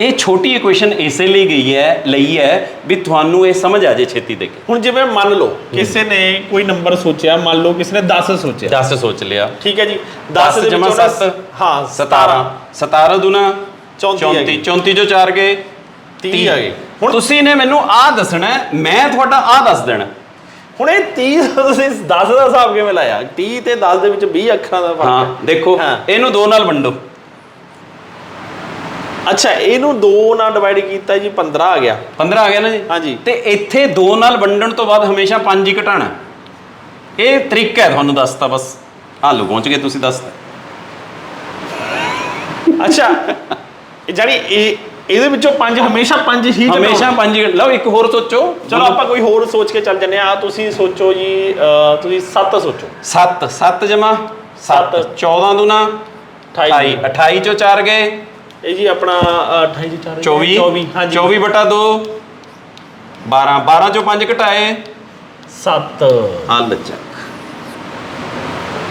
ਇਹ ਛੋਟੀ ਇਕੁਏਸ਼ਨ ਇਸੇ ਲਈ ਗਈ ਹੈ ਲਈ ਹੈ ਵੀ ਤੁਹਾਨੂੰ ਇਹ ਸਮਝ ਆ ਜੇ ਛੇਤੀ ਦੇ ਕੇ। ਹੁਣ ਜਿਵੇਂ ਮੰਨ ਲਓ ਕਿਸੇ ਨੇ ਕੋਈ ਨੰਬਰ ਸੋਚਿਆ ਮੰਨ ਲਓ ਕਿਸੇ ਨੇ 10 ਸੋਚਿਆ। 10 ਸੋਚ ਲਿਆ। ਠੀਕ ਹੈ ਜੀ। 10 10 ਦੇ ਜਮਾ ਵਿੱਚੋਂ 7 ਹਾਂ 17 17 ਦੁਨਾ। 34 ਆ 34 ਗਈ। 34 ਜੋ 4 ਗਏ। 30 ਆ ਗਏ ਹੁਣ ਤੁਸੀਂ ਨੇ ਮੈਨੂੰ ਆ ਦੱਸਣਾ ਹੈ, ਮੈਂ ਤੁਹਾਡਾ ਆ ਦੱਸ ਦੇਣਾ ਹੁਣ ਇਹ 30 ਤੁਸੀਂ 10 ਦਾ ਹਿਸਾਬ ਕਿਵੇਂ ਲਾਇਆ? 30 ਤੇ 10 ਦੇ ਵਿੱਚ 20 ਅੱਖਰਾਂ ਦਾ ਫ਼ਰਕ ਹਾਂ ਦੇਖੋ। ਇਹਨੂੰ ਦੋ ਨਾਲ ਵੰਡੋ। ਅੱਛਾ ਇਹਨੂੰ 2 ਨਾਲ ਡਿਵਾਈਡ ਕੀਤਾ ਜੀ 15 ਆ ਗਿਆ। 15 ਆ ਗਿਆ ਨਾ ਜੀ? ਹਾਂਜੀ। ਤੇ ਇੱਥੇ ਦੋ ਨਾਲ ਵੰਡਣ ਤੋਂ ਬਾਅਦ ਹਮੇਸ਼ਾ ਪੰਜ ਹੀ ਘਟਾਣਾ ਇਹ ਤਰੀਕਾ ਹੈ ਤੁਹਾਨੂੰ ਦੱਸਤਾ ਬਸ। ਆ ਲੋ ਪਹੁੰਚ ਗਏ ਤੁਸੀਂ ਦੱਸਤਾ। ਅੱਛਾ ਜਾਨੀ ਇਹ ਇਹਦੇ ਵਿੱਚੋਂ ਪੰਜ ਹਮੇਸ਼ਾ ਪੰਜ ਹੀ ਘਟਾਉਣੇ। ਹਮੇਸ਼ਾ ਪੰਜ ਹੀ- ਲਓ ਇੱਕ ਹੋਰ ਸੋਚੋ। ਚਲੋ ਆਪਾਂ ਕੋਈ ਹੋਰ ਸੋਚ ਕੇ ਚੱਲ ਜੰਨੇ ਆ। ਤੁਸੀਂ ਸੋਚੋ ਜੀ ਅਹ, ਤੁਸੀਂ 7 ਸੋਚੋ। 7 7 ਜਮਾ? 7 ਸੱਤ। 14 ਦੁਨਾ? 28 28 28 ਚੋਂ 4 ਗਏ। ਇਹ ਜੀ ਆਪਣਾ ਅਹ, 28 ਜੀ 4 24 24 ਹਾਂਜੀ। 24 ਬਟਾ 2 12 12 ਚੋਂ 5 ਘਟਾਏ। 7 ਹੱਲ ਚੱਕ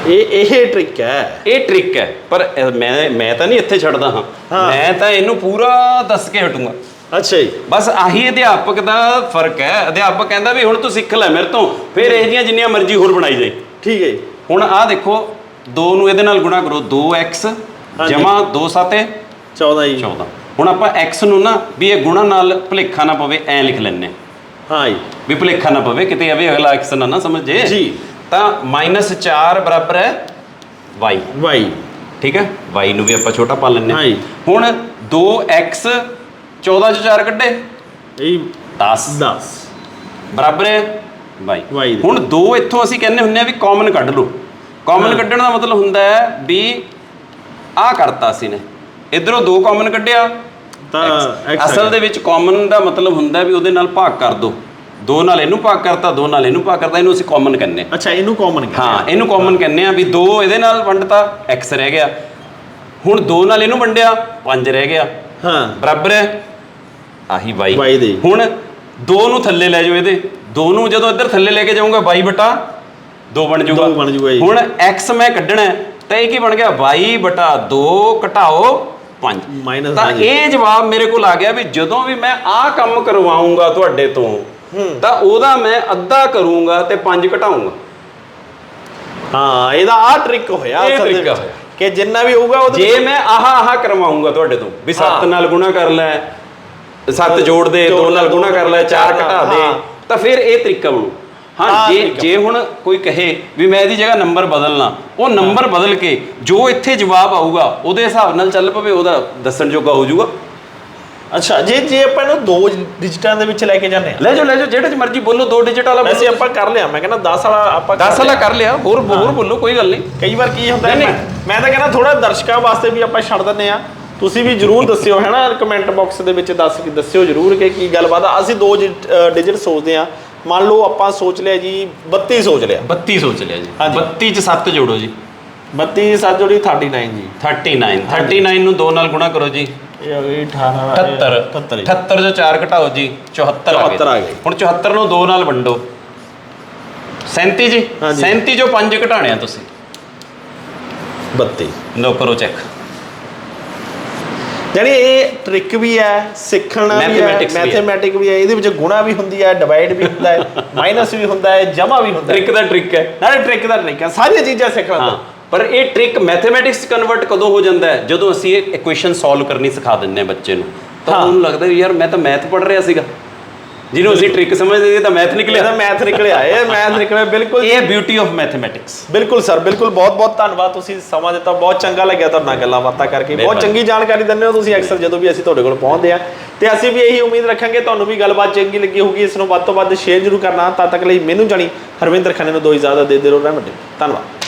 ਇਹ ਇਹ ਟ੍ਰਿਕ ਹੈ। ਇਹ ਟ੍ਰਿਕ ਹੈ। ਪਰ ਮੈਂ ਮੈਂ ਤਾਂ ਨਹੀਂ ਇੱਥੇ ਛੱਡਦਾ ਹਾਂ। ਮੈਂ ਤਾਂ ਇਹਨੂੰ ਪੂਰਾ ਦੱਸ ਕੇ ਹਟੂੰਗਾ। ਅੱਛਾ ਜੀ। ਬਸ ਆਹੀ ਅਧਿਆਪਕ ਦਾ ਫ਼ਰਕ ਹੈ। ਅਧਿਆਪਕ ਕਹਿੰਦਾ ਵੀ ਹੁਣ ਤੂੰ ਸਿੱਖ ਲੈ ਮੇਰੇ ਤੋਂ ਫਿਰ ਇਹ ਜੀਆਂ ਜਿੰਨੀਆਂ ਮਰਜ਼ੀ ਹੋਰ ਬਣਾਈ ਜਾਈ। ਠੀਕ ਹੈ ਹੁਣ ਆਹ ਦੇਖੋ 2 ਨੂੰ ਇਹਦੇ ਨਾਲ ਗੁਣਾ ਕਰੋ 2x ਹਾਂਜੀ। ਜਮਾ 2 7 14 ਜੀ। 14 ਹੁਣ ਆਪਾਂ x ਨੂੰ ਨਾ ਵੀ ਇਹ ਗੁਣਾ ਨਾਲ ਭੁਲੇਖਾ ਨਾ ਪਵੇ ਐ ਲਿਖ ਲੈਣੇ ਹਾਂ। ਜੀ। ਵੀ ਭੁਲੇਖਾ ਨਾ ਪਵੇ ਕਿਤੇ ਅਵੇ ਅਗਲਾ x ਨਾ ਨਾ ਸਮਝ। ਜੇ ਜੀ। ਤਾਂ -4 ਬਰਾਬਰ ਹੈ y ਵਾਈ ਠੀਕ ਹੈ? y ਨੂੰ ਵੀ ਆਪਾਂ ਛੋਟਾ ਪਾ ਲੈਣੇ ਹਾਂਜੀ। ਹੁਣ 2x 14 ਚ 4 ਕੱਢੇ। ਇਹ 10 10 ਬਰਾਬਰ ਹੈ y Y। ਹੁਣ 2 ਇੱਥੋਂ ਅਸੀਂ ਕਹਿੰਦੇ ਹੁੰਨੇ ਆ ਵੀ ਕਾਮਨ ਕੱਢ ਲਓ। ਕਾਮਨ ਹਾਂ। ਕੱਢਣ ਦਾ ਮਤਲਬ ਹੁੰਦਾ ਹੈ ਵੀ ਆਹ ਕਰਤਾ ਸੀ ਨੇ। ਇਧਰੋਂ 2 ਕਾਮਨ ਕੱਢਿਆ। ਤਾਂ ਅਸਲ ਦੇ ਵਿੱਚ ਕਾਮਨ ਦਾ ਮਤਲਬ ਹੁੰਦਾ ਵੀ ਉਹਦੇ ਨਾਲ ਭਾਗ ਕਰ ਦੋ। ਦੋ ਨਾਲ ਇਹਨੂੰ ਭਾਗ ਕਰਤਾ ਦੋ ਨਾਲ ਇਹਨੂੰ ਭਾਗ ਕਰਤਾ ਇਹਨੂੰ ਅਸੀਂ ਕਾਮਨ ਕਹਿੰਦੇ ਹਾਂ। ਅੱਛਾ ਇਹਨੂੰ ਕਾਮਨ ਹਾਂ ਇਹਨੂੰ ਕਾਮਨ ਕਹਿੰਦੇ ਆ ਵੀ 2 ਇਹਦੇ ਨਾਲ ਵੰਡਤਾ x ਰਹਿ ਗਿਆ। ਹੁਣ 2 ਨਾਲ ਇਹਨੂੰ ਵੰਡਿਆ 5 ਰਹਿ ਗਿਆ। ਹਾਂ। ਬਰਾਬਰ ਹੈ? ਆਹੀ y Y ਦੇ। ਹੁਣ 2 ਨੂੰ ਥੱਲੇ ਲੈ ਜਾਓ ਇਹਦੇ। 2 ਨੂੰ ਜਦੋਂ ਇੱਧਰ ਥੱਲੇ ਲੈ ਕੇ ਜਾਊਂਗਾ y ਬਟਾ 2 ਬਣ ਜਾਊਗਾ। ਦੋ ਬਣ ਜਾਊਗਾ ਜੀ। ਹੁਣ x ਮੈਂ ਕੱਢਣਾ ਤਾਂ ਇਹ ਕੀ ਬਣ ਗਿਆ? Y ਬਟਾ 2 ਘਟਾਓ 5 Minus ਤਾਂ। ਇਹ ਜਵਾਬ ਮੇਰੇ ਕੋਲ ਆ ਗਿਆ ਵੀ ਜਦੋਂ ਵੀ ਮੈਂ ਆਹ ਕੰਮ ਕਰਵਾਉਂਗਾ ਤੁਹਾਡੇ ਤੋਂ ਤਾਂ ਉਹਦਾ ਮੈਂ ਅੱਧਾ ਕਰੂੰਗਾ ਤੇ 5 ਘਟਾਉਂਗਾ ਹਾਂ ਇਹਦਾ ਆ ਟ੍ਰਿਕ ਹੋਇਆ ਇਹ ਅਸਲ ਦੇ ਵਿੱਚ। ਹੋਇਆ। ਕਿ ਜਿੰਨਾ ਵੀ ਹੋਊਗਾ ਉਹਦੇ ਜੇ ਮੈਂ ਆਹ ਆਹ ਕਰਵਾਉਂਗਾ ਤੁਹਾਡੇ ਤੋਂ ਵੀ 7 ਹਾਂ। ਨਾਲ ਗੁਣਾ ਕਰ ਲੈ 7 ਜੋੜ ਦੇ ਜੋੜ 2 ਨਾਲ ਲੈ, ਗੁਣਾ ਕਰ ਲੈ 4 ਹਾਂ, ਘਟਾ ਦੇ ਹਾਂ। ਤਾਂ ਫਿਰ ਇਹ ਤਰੀਕਾ ਬਣੂ ਹਾਂ ਜੇ ਤਰੀਕਾ। ਜੇ ਹੁਣ ਕੋਈ ਕਹੇ ਵੀ ਮੈਂ ਇਹਦੀ ਜਗ੍ਹਾ ਨੰਬਰ ਬਦਲਣਾ ਉਹ ਨੰਬਰ ਬਦਲ ਕੇ ਜੋ ਇੱਥੇ ਜਵਾਬ ਆਊਗਾ ਉਹਦੇ ਹਿਸਾਬ ਨਾਲ ਚੱਲ ਪਵੇ ਉਹਦਾ ਦੱਸਣ ਜੋਗਾ ਹੋ ਜਾਊਗਾ ਅੱਛਾ ਜੇ ਜੇ ਆਪਾਂ ਇਹਨੂੰ ਦੋ ਡਿਜਿਟਾਂ ਦੇ ਵਿੱਚ ਲੈ ਕੇ ਜਾਂਦੇ ਆ ਲੈ ਜਾਓ ਲੈ ਜਾਓ ਜਿਹੜੇ ਚ ਮਰਜ਼ੀ ਬੋਲੋ ਦੋ ਡਿਜਿਟ ਵਾਲਾ ਵੈਸੇ ਆਪਾਂ ਕਰ ਲਿਆ ਮੈਂ ਕਹਿੰਦਾ 10 ਵਾਲਾ ਆਪਾਂ 10 ਵਾਲਾ ਕਰ ਲਿਆ ਹੋਰ ਹੋਰ ਬੋਲੋ ਕੋਈ ਗੱਲ ਨਹੀਂ। ਕਈ ਵਾਰ ਕੀ ਹੁੰਦਾ ਹੈ ਨਹੀਂ, ਮੈਂ ਤਾਂ ਕਹਿੰਦਾ ਥੋੜਾ ਦਰਸ਼ਕਾਂ ਵਾਸਤੇ ਵੀ ਆਪਾਂ ਛੱਡ ਦਿੰਨੇ ਆ ਤੁਸੀਂ ਵੀ ਜਰੂਰ ਦੱਸਿਓ ਹੈ ਨਾ ਕਮੈਂਟ ਬਾਕਸ ਦੇ ਵਿੱਚ ਦੱਸ ਕੇ ਦੱਸਿਓ ਜਰੂਰ ਕਿ ਕੀ ਗੱਲਬਾਤ ਆ। ਅਸੀਂ ਦੋ ਡਿਜਿਟ ਸੋਚਦੇ ਆ ਮੰਨ ਲਓ ਆਪਾਂ ਸੋਚ ਲਿਆ ਜੀ 32 ਸੋਚ ਲਿਆ। 32 ਸੋਚ ਲਿਆ ਜੀ। ਹਾਂਜੀ। 32 ਚ 7 ਜੋੜੋ ਜੀ। 32 7 ਜੋੜੀ 39 ਜੀ। 39 39 ਨੂੰ 2 ਨਾਲ ਗੁਣਾ ਕਰੋ ਜੀ। ਇਹ ਹੋ ਗਈ 18 78 78 78 ਜੋ 4 ਘਟਾਓ ਜੀ 74 ਆ 74 ਆ ਗਏ। ਹੁਣ 74 ਨੂੰ 2 ਨਾਲ ਵੰਡੋ। 37 ਜੀ? ਹਾਂਜੀ। 37 ਜੋ 5 ਘਟਾਣੇ ਆ ਤੁਸੀਂ। 32 ਲੋ ਕਰੋ ਚੈੱਕ ਯਾਨੀ ਇਹ ਟ੍ਰਿਕ ਵੀ ਹੈ ਸਿੱਖਣਾ ਵੀ ਹੈ Mathematics ਵੀ ਹੈ। ਮੈਥਮੈਟਿਕ ਵੀ ਹੈ ਇਹਦੇ ਵਿੱਚ ਗੁਣਾ ਵੀ ਹੁੰਦੀ ਹੈ ਡਿਵਾਈਡ ਵੀ ਹੁੰਦਾ ਹੈ ਮਾਈਨਸ ਵੀ ਹੁੰਦਾ ਹੈ ਜਮਾ ਵੀ ਹੁੰਦਾ ਹੈ। ਟ੍ਰਿਕ ਦਾ ਟ੍ਰਿਕ ਹੈ। ਨਾਲੇ ਟ੍ਰਿਕ ਦਾ ਟ੍ਰਿਕ ਹੈ। ਸਾਰੀਆਂ ਚੀਜ਼ਾਂ ਸਿੱਖਣਾ ਹਾਂ। ਪਰ ਇਹ ਟ੍ਰਿਕ ਮੈਥਮੈਟਿਕਸ ਕਨਵਰਟ ਕਦੋਂ ਹੋ ਜਾਂਦਾ ਹੈ? ਜਦੋਂ ਅਸੀਂ ਇਹ ਇਕੁਏਸ਼ਨ ਸੋਲਵ ਕਰਨੀ ਸਿਖਾ ਦਿੰਨੇ ਆ ਬੱਚੇ ਨੂੰ। ਤਾਂ ਹਾਂ। ਉਹਨੂੰ ਲੱਗਦਾ ਵੀ ਯਾਰ ਮੈਂ ਤਾਂ ਮੈਥ ਪੜ੍ਹ ਰਿਹਾ ਸੀਗਾ। ਜਿਹਨੂੰ ਅਸੀਂ ਟ੍ਰਿਕ ਸਮਝਦੇ ਸੀ ਤਾਂ ਮੈਥ ਨਿਕਲਿਆ। ਮੈਥ ਨਿਕਲਿਆ ਇਹ ਮੈਥ ਨਿਕਲਿਆ ਬਿਲਕੁਲ ਇਹ ਬਿਊਟੀ ਆਫ ਮੈਥਮੈਟਿਕਸ ਬਿਲਕੁਲ ਸਰ ਬਿਲਕੁਲ। ਬਹੁਤ ਬਹੁਤ ਧੰਨਵਾਦ। ਤੁਸੀਂ ਸਮਾਂ ਦਿੱਤਾ ਬਹੁਤ ਚੰਗਾ ਲੱਗਿਆ ਤੁਹਾਡੇ ਨਾਲ ਗੱਲਾਂ ਬਾਤਾਂ ਕਰਕੇ। ਬਹੁਤ। ਚੰਗੀ ਜਾਣਕਾਰੀ ਦਿੰਦੇ ਹੋ ਤੁਸੀਂ ਅਕਸਰ ਜਦੋਂ ਵੀ ਅਸੀਂ ਤੁਹਾਡੇ ਕੋਲ ਪਹੁੰਚਦੇ ਆ ਤੇ ਅਸੀਂ ਵੀ ਇਹੀ ਉਮੀਦ ਰੱਖਾਂਗੇ ਤੁਹਾਨੂੰ ਵੀ ਗੱਲਬਾਤ ਚੰਗੀ ਲੱਗੀ ਹੋਊਗੀ। ਇਸ ਨੂੰ ਵੱਧ ਤੋਂ ਵੱਧ ਸ਼ੇਅਰ ਜ਼ਰੂਰ ਕਰਨਾ। ਤਦ ਤੱਕ ਲਈ ਮੈਨੂੰ ਜਾਣੀ ਹਰਵਿੰਦਰ ਖੰਨੇ ਨੂੰ ਦੋ ਇਜਾਜ਼ਤ ਦੇ ਦੇ ਰਹੋ ਰਹਿਮਤ ਧੰਨਵਾਦ।